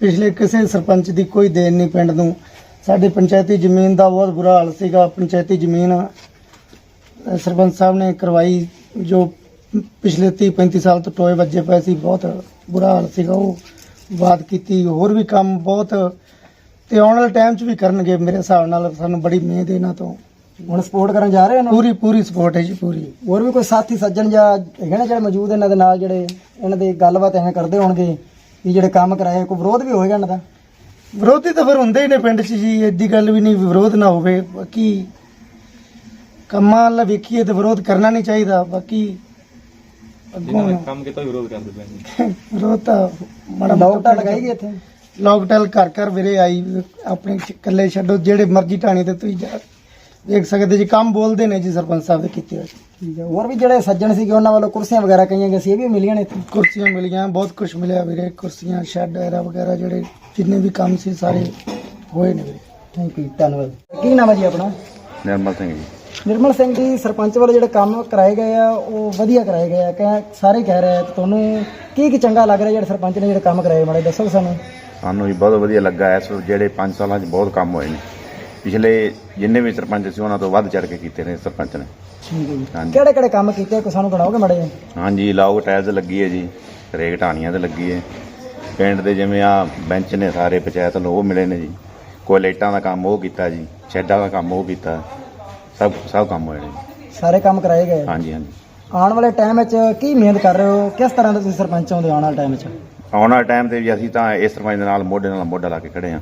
ਪਿਛਲੇ ਕਿਸੇ ਸਰਪੰਚ ਦੀ ਕੋਈ ਦੇਣ ਨਹੀਂ ਪਿੰਡ ਨੂੰ। ਸਾਡੀ ਪੰਚਾਇਤੀ ਜ਼ਮੀਨ ਦਾ ਬਹੁਤ ਬੁਰਾ ਹਾਲ ਸੀਗਾ, ਪੰਚਾਇਤੀ ਜ਼ਮੀਨ ਸਰਪੰਚ ਸਾਹਿਬ ਨੇ ਕਰਵਾਈ, ਜੋ ਪਿਛਲੇ 30 35 ਸਾਲ ਤੋਂ ਟੋਏ ਵੱਜੇ ਪਏ ਸੀ, ਬਹੁਤ ਬੁਰਾ ਹਾਲ ਸੀਗਾ ਉਹ। ਬਾਤ ਕੀਤੀ ਹੋਰ ਵੀ ਕੰਮ ਬਹੁਤ ਤੇ ਆਉਣ ਵਾਲੇ ਟਾਈਮ 'ਚ ਵੀ ਕਰਨਗੇ ਮੇਰੇ ਹਿਸਾਬ ਨਾਲ ਸਾਨੂੰ ਬੜੀ ਹੈ ਇਹਨਾਂ ਤੋਂ। ਹੁਣ ਸਪੋਰਟ ਕਰਨ ਜਾ ਰਹੇ ਹੋ ਪੂਰੀ ਪੂਰੀ ਸਪੋਰਟ ਹੈ ਜੀ ਪੂਰੀ। ਹੋਰ ਵੀ ਕੋਈ ਸਾਥੀ ਸੱਜਣ ਜਾਂ ਹੈਗੇ ਨੇ ਜਿਹੜੇ ਮੌਜੂਦ ਇਹਨਾਂ ਦੇ ਨਾਲ ਜਿਹੜੇ ਇਹਨਾਂ ਦੀ ਗੱਲਬਾਤ ਐਵੇਂ ਕਰਦੇ ਹੋਣਗੇ ਵੀ ਜਿਹੜੇ ਕੰਮ ਕਰਾਏ ਕੋਈ ਵਿਰੋਧ ਵੀ ਹੋਏਗਾ ਇਹਨਾਂ ਦਾ? ਵਿਰੋਧੀ ਤਾਂ ਫਿਰ ਹੁੰਦੇ ਹੀ ਨੇ ਪਿੰਡ 'ਚ ਜੀ ਐਡੀ ਗੱਲ ਵੀ ਨਹੀਂ ਵਿਰੋਧ ਨਾ ਹੋਵੇ। ਬਾਕੀ ਕੰਮਾਂ ਵੱਲ ਵੇਖੀਏ ਤਾਂ ਵਿਰੋਧ ਕਰਨਾ ਨਹੀਂ ਚਾਹੀਦਾ। ਬਾਕੀ ਅੱਗੋਂ ਕੰਮ ਕੀਤਾ ਵਿਰੋਧ ਕਰਦੇ ਪਏ ਵਿਰੋਧ ਤਾਂ ਮਾੜਾ ਡਾਕਟਰ ਲਗਾਈ ਗਈ ਇੱਥੇ? ਲੋਕਟਲ ਘਰ ਘਰ ਵੀਰੇ ਆਈ ਆਪਣੇ ਚ- ਇਕੱਲੇ ਛੱਡੋ ਜਿਹੜੇ ਮਰਜ਼ੀ ਢਾਣੀ ਤੇ ਤੁਸੀਂ ਜਾ ਵੇਖ ਸਕਦੇ ਜੀ ਕੰਮ ਬੋਲਦੇ ਨੇ ਜੀ ਸਰਪੰਚ ਸਾਹਿਬ ਦੇ ਕੀਤੇ ਹੋਏ। ਠੀਕ ਹੈ ਹੋਰ ਵੀ ਜਿਹੜੇ ਸੱਜਣ ਸੀਗੇ ਉਹਨਾਂ ਵੱਲੋਂ ਕੁਰਸੀਆਂ ਵਗੈਰਾ ਕਹੀਆਂ ਗਈਆਂ ਸੀ ਇਹ ਵੀ ਮਿਲੀਆਂ ਨੇ ਇੱਥੇ? ਕੁਰਸੀਆਂ ਮਿਲੀਆਂ ਬਹੁਤ ਕੁਝ ਮਿਲਿਆ ਵੀਰੇ ਕੁਰਸੀਆਂ ਸ਼ੈੱਡ ਵਗੈਰਾ ਵਗੈਰਾ ਜਿਹੜੇ ਜਿੰਨੇ ਵੀ ਕੰਮ ਸੀ ਸਾਰੇ ਹੋਏ ਨੇ ਵੀਰੇ। ਥੈਂਕ ਯੂ ਧੰਨਵਾਦ। ਕੀ ਨਾਮ ਹੈ ਜੀ ਆਪਣਾ? ਨਿਰਮਲ ਸਿੰਘ ਜੀ। ਨਿਰਮਲ ਸਿੰਘ ਜੀ ਸਰਪੰਚ ਵੱਲੋਂ ਜਿਹੜੇ ਕੰਮ ਕਰਾਏ ਗਏ ਆ ਉਹ ਵਧੀਆ ਕਰਾਏ ਗਏ ਆ। ਕਹਿ ਸਾਰੇ ਕਹਿ ਰਹੇ ਆ ਤੁਹਾਨੂੰ ਕੀ ਕੀ ਚੰਗਾ ਲੱਗ ਰਿਹਾ ਜਿਹੜੇ ਸਰਪੰਚ ਨੇ ਜਿਹੜੇ ਕੰਮ ਕਰਾਏ ਮਾੜੇ ਦੱਸੋ ਸਾਨੂੰ। ਸਾਨੂੰ ਵੀ ਬਹੁਤ ਵਧੀਆ ਲੱਗਾ ਇਸ ਜਿਹੜੇ 5 ਸਾਲਾਂ 'ਚ ਬਹੁਤ ਕੰਮ ਹੋਏ ਨੇ। ਪਿਛਲੇ ਜਿੰਨੇ ਵੀ ਸਰਪੰਚ ਸੀ ਉਹਨਾਂ ਤੋਂ ਵੱਧ ਚੜ ਕੇ ਕੀਤੇ ਨੇ ਸਰਪੰਚ ਨੇ। ਠੀਕ ਹੈ ਜੀ। ਹਾਂਜੀ। ਕਿਹੜੇ ਕਿਹੜੇ ਕੰਮ ਕੀਤੇ ਕੋਈ ਸਾਨੂੰ ਗਣਾਓਗੇ ਮਾੜੇ ਜਿਹੇ? ਹਾਂਜੀ ਲਾਗ ਟਾਇਲਸ ਲੱਗੀ ਹੈ ਜੀ ਰੇਕ ਢਾਣੀਆਂ ਤੇ ਲੱਗੀ ਹੈ। ਪਿੰਡ ਦੇ ਜਿਵੇਂ ਆ ਬੈਂਚ ਨੇ ਸਾਰੇ ਪੰਚਾਇਤ ਨੂੰ ਉਹ ਮਿਲੇ ਨੇ ਜੀ। ਕੋਈ ਲਾਈਟਾਂ ਦਾ ਕੰਮ ਉਹ ਕੀਤਾ ਜੀ ਸ਼ੈੱਡਾਂ ਦਾ ਕੰਮ ਉਹ ਕੀਤਾ। ਸਭ ਸਭ ਕੰਮ ਹੋਏ ਨੇ। ਜੀ। ਸਾਰੇ ਕੰਮ ਕਰਾਏ ਗਏ। ਹਾਂਜੀ ਹਾਂਜੀ। ਆਉਣ ਵਾਲੇ ਟਾਈਮ ਵਿੱਚ ਕੀ ਮਿਹਨਤ ਕਰ ਰਹੇ ਹੋ? ਕਿਸ ਤਰ੍ਹਾਂ ਦਾ ਤੁਸੀਂ ਸਰਪੰਚ ਆਉਂਦੇ ਆਉਣ ਵਾਲੇ ਟਾਈਮ ਵਿੱਚ? ਆਉਣ ਵਾਲੇ ਟਾਈਮ ਤੇ ਵੀ ਅਸੀਂ ਤਾਂ ਇਸ ਸਰਪੰਚ ਦੇ ਨਾਲ ਮੋਢੇ ਨਾਲ ਮੋਢਾ ਲਾ ਕੇ ਖੜੇ ਆ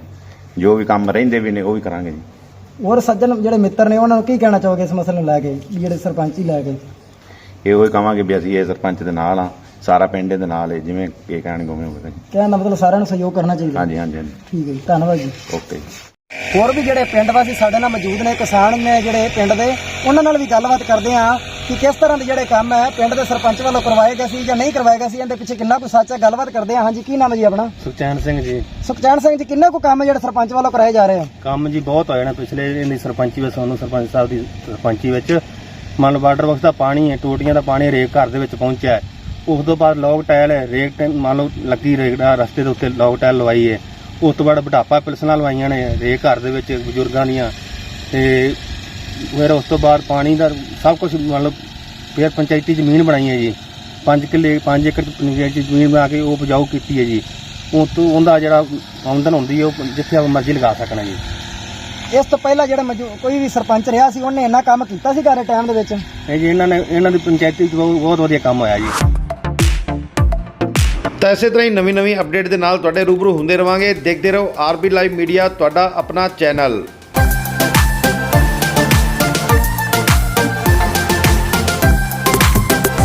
ਜੋ ਵੀ ਕੰਮ ਰਹਿੰਦੇ ਵੀ ਨੇ ਉਹ ਵੀ ਕਰਾਂਗੇ ਜੀ। ਹੋਰ ਸੱਜਣ ਜਿਹੜੇ ਮਿੱਤਰ ਨੇ ਉਹਨਾਂ ਨੂੰ ਕੀ ਕਹਿਣਾ ਚਾਹੋਗੇ ਇਸ ਮਸਲੇ ਨੂੰ ਲੈ ਕੇ ਵੀ ਜਿਹੜੇ ਸਰਪੰਚ ਹੀ ਲੈ ਕੇ ਇਹੋ ਹੀ ਕਵਾਂਗੇ ਵੀ ਅਸੀਂ ਇਹ ਸਰਪੰਚ ਦੇ ਨਾਲ ਆ ਸਾਰਾ ਪਿੰਡ ਇਹਦੇ ਨਾਲ ਹੈ ਜਿਵੇਂ ਇਹ ਕਹਿਣਗੇ ਉਵੇਂ ਹੋਵੇਗਾ ਜੀ। ਕਹਿਣ ਦਾ ਮਤਲਬ ਸਾਰਿਆਂ ਨੂੰ ਸਹਿਯੋਗ ਕਰਨਾ ਚਾਹੀਦਾ। ਹਾਂਜੀ ਹਾਂਜੀ ਹਾਂਜੀ। ਠੀਕ ਹੈ ਜੀ ਧੰਨਵਾਦ ਜੀ। ਓਕੇ ਜੀ। ਹੋਰ ਵੀ ਜਿਹੜੇ ਪਿੰਡ ਵਾਸੀ ਸਾਡੇ ਨਾਲ ਮੌਜੂਦ ਨੇ ਕਿਸਾਨ ਨੇ ਜਿਹੜੇ ਪਿੰਡ ਦੇ ਉਹਨਾਂ ਨਾਲ ਵੀ ਗੱਲਬਾਤ ਕਰਦੇ ਆ ਕਿ ਕਿਸ ਤਰ੍ਹਾਂ ਦੇ ਜਿਹੜੇ ਕੰਮ ਹੈ ਪਿੰਡ ਦੇ ਸਰਪੰਚ ਵੱਲੋਂ ਕਰਵਾਏ ਗਏ ਸੀ ਜਾਂ ਨਹੀਂ ਕਰਵਾਏ ਗਏ ਸੀ ਇਹਦੇ ਪਿੱਛੇ ਕਿੰਨਾ ਕੁ ਸੱਚ ਹੈ? ਗੱਲਬਾਤ ਕਰਦੇ ਆ ਹਾਂਜੀ ਕੀ ਨਾਮ ਹੈ ਜੀ ਆਪਣਾ? ਸੁਖਚੈਨ ਸਿੰਘ ਜੀ। ਸੁਖਚੈਨ ਸਿੰਘ ਜੀ ਕਿੰਨਾ ਕੁ ਕੰਮ ਹੈ ਜਿਹੜੇ ਸਰਪੰਚ ਵੱਲੋਂ ਕਰਾਏ ਜਾ ਰਹੇ ਆ? ਕੰਮ ਜੀ ਬਹੁਤ ਹੋਏ ਨੇ ਪਿਛਲੇ ਇਹਦੀ ਸਰਪੰਚੀ ਵਿੱਚ ਸਾਨੂੰ ਸਰਪੰਚ ਸਾਹਿਬ ਦੀ ਸਰਪੰਚੀ ਵਿੱਚ। ਮੰਨ ਲਓ ਵਾਟਰ ਬਾਕਸ ਦਾ ਪਾਣੀ ਹੈ ਟੂਟੀਆਂ ਦਾ ਪਾਣੀ ਰੇਕ ਘਰ ਦੇ ਵਿੱਚ ਪਹੁੰਚਿਆ। ਉਸ ਤੋਂ ਬਾਅਦ ਲੋਕ ਟਾਇਲ ਹੈ ਰੇਕ ਮੰਨ ਲਓ ਲੱਗੀ ਰੇਕ ਦਾ ਰਸਤੇ ਦੇ ਉੱਤੇ ਲੋਕ ਟਾਇਲ ਲਵਾਈ ਹੈ। ਉਸ ਤੋਂ ਬਾਅਦ ਬੁਢਾਪਾ ਪਿਲਸਣਾ ਲਵਾਈਆਂ ਨੇ ਰੇਕ ਘਰ ਦੇ ਵਿੱਚ ਬਜ਼ੁਰਗਾਂ ਦੀਆਂ ਤੇ ਫਿਰ ਉਸ ਤੋਂ ਬਾਅਦ ਪਾਣੀ ਦਾ ਸਭ ਕੁਝ ਮੰਨ ਲਓ ਫਿਰ ਪੰਚਾਇਤੀ ਜ਼ਮੀਨ ਬਣਾਈ ਹੈ ਜੀ। 5 ਕਿੱਲੇ 5 ਏਕੜ ਪੰਚਾਇਤੀ ਜ਼ਮੀਨ ਬਣਾ ਕੇ ਉਹ ਉਪਜਾਊ ਕੀਤੀ ਹੈ ਜੀ। ਉਹ ਤੋਂ ਉਹਦਾ ਜਿਹੜਾ ਆਮਦਨ ਹੁੰਦੀ ਹੈ ਉਹ ਜਿੱਥੇ ਆਪ ਮਰਜ਼ੀ ਲਗਾ ਸਕਣਾ ਜੀ। ਇਸ ਤੋਂ ਪਹਿਲਾਂ ਜਿਹੜਾ ਕੋਈ ਵੀ ਸਰਪੰਚ ਰਿਹਾ ਸੀ ਉਹਨੇ ਇੰਨਾ ਕੰਮ ਕੀਤਾ ਸੀ ਘਰੇ ਟਾਈਮ ਦੇ ਵਿੱਚ? ਇਹ ਜੀ ਇਹਨਾਂ ਨੇ ਇਹਨਾਂ ਦੀ ਪੰਚਾਇਤੀ ਚ ਬਹੁਤ ਵਧੀਆ ਕੰਮ ਹੋਇਆ ਜੀ। ਤਾਂ ਇਸੇ ਤਰ੍ਹਾਂ ਹੀ ਨਵੀਂ ਨਵੀਂ ਅਪਡੇਟ ਦੇ ਨਾਲ ਤੁਹਾਡੇ ਰੂਬਰੂ ਹੁੰਦੇ ਰਵਾਂਗੇ। ਦੇਖਦੇ ਰਹੋ ਆਰਬੀ ਲਾਈਵ ਮੀਡੀਆ, ਤੁਹਾਡਾ ਆਪਣਾ ਚੈਨਲ।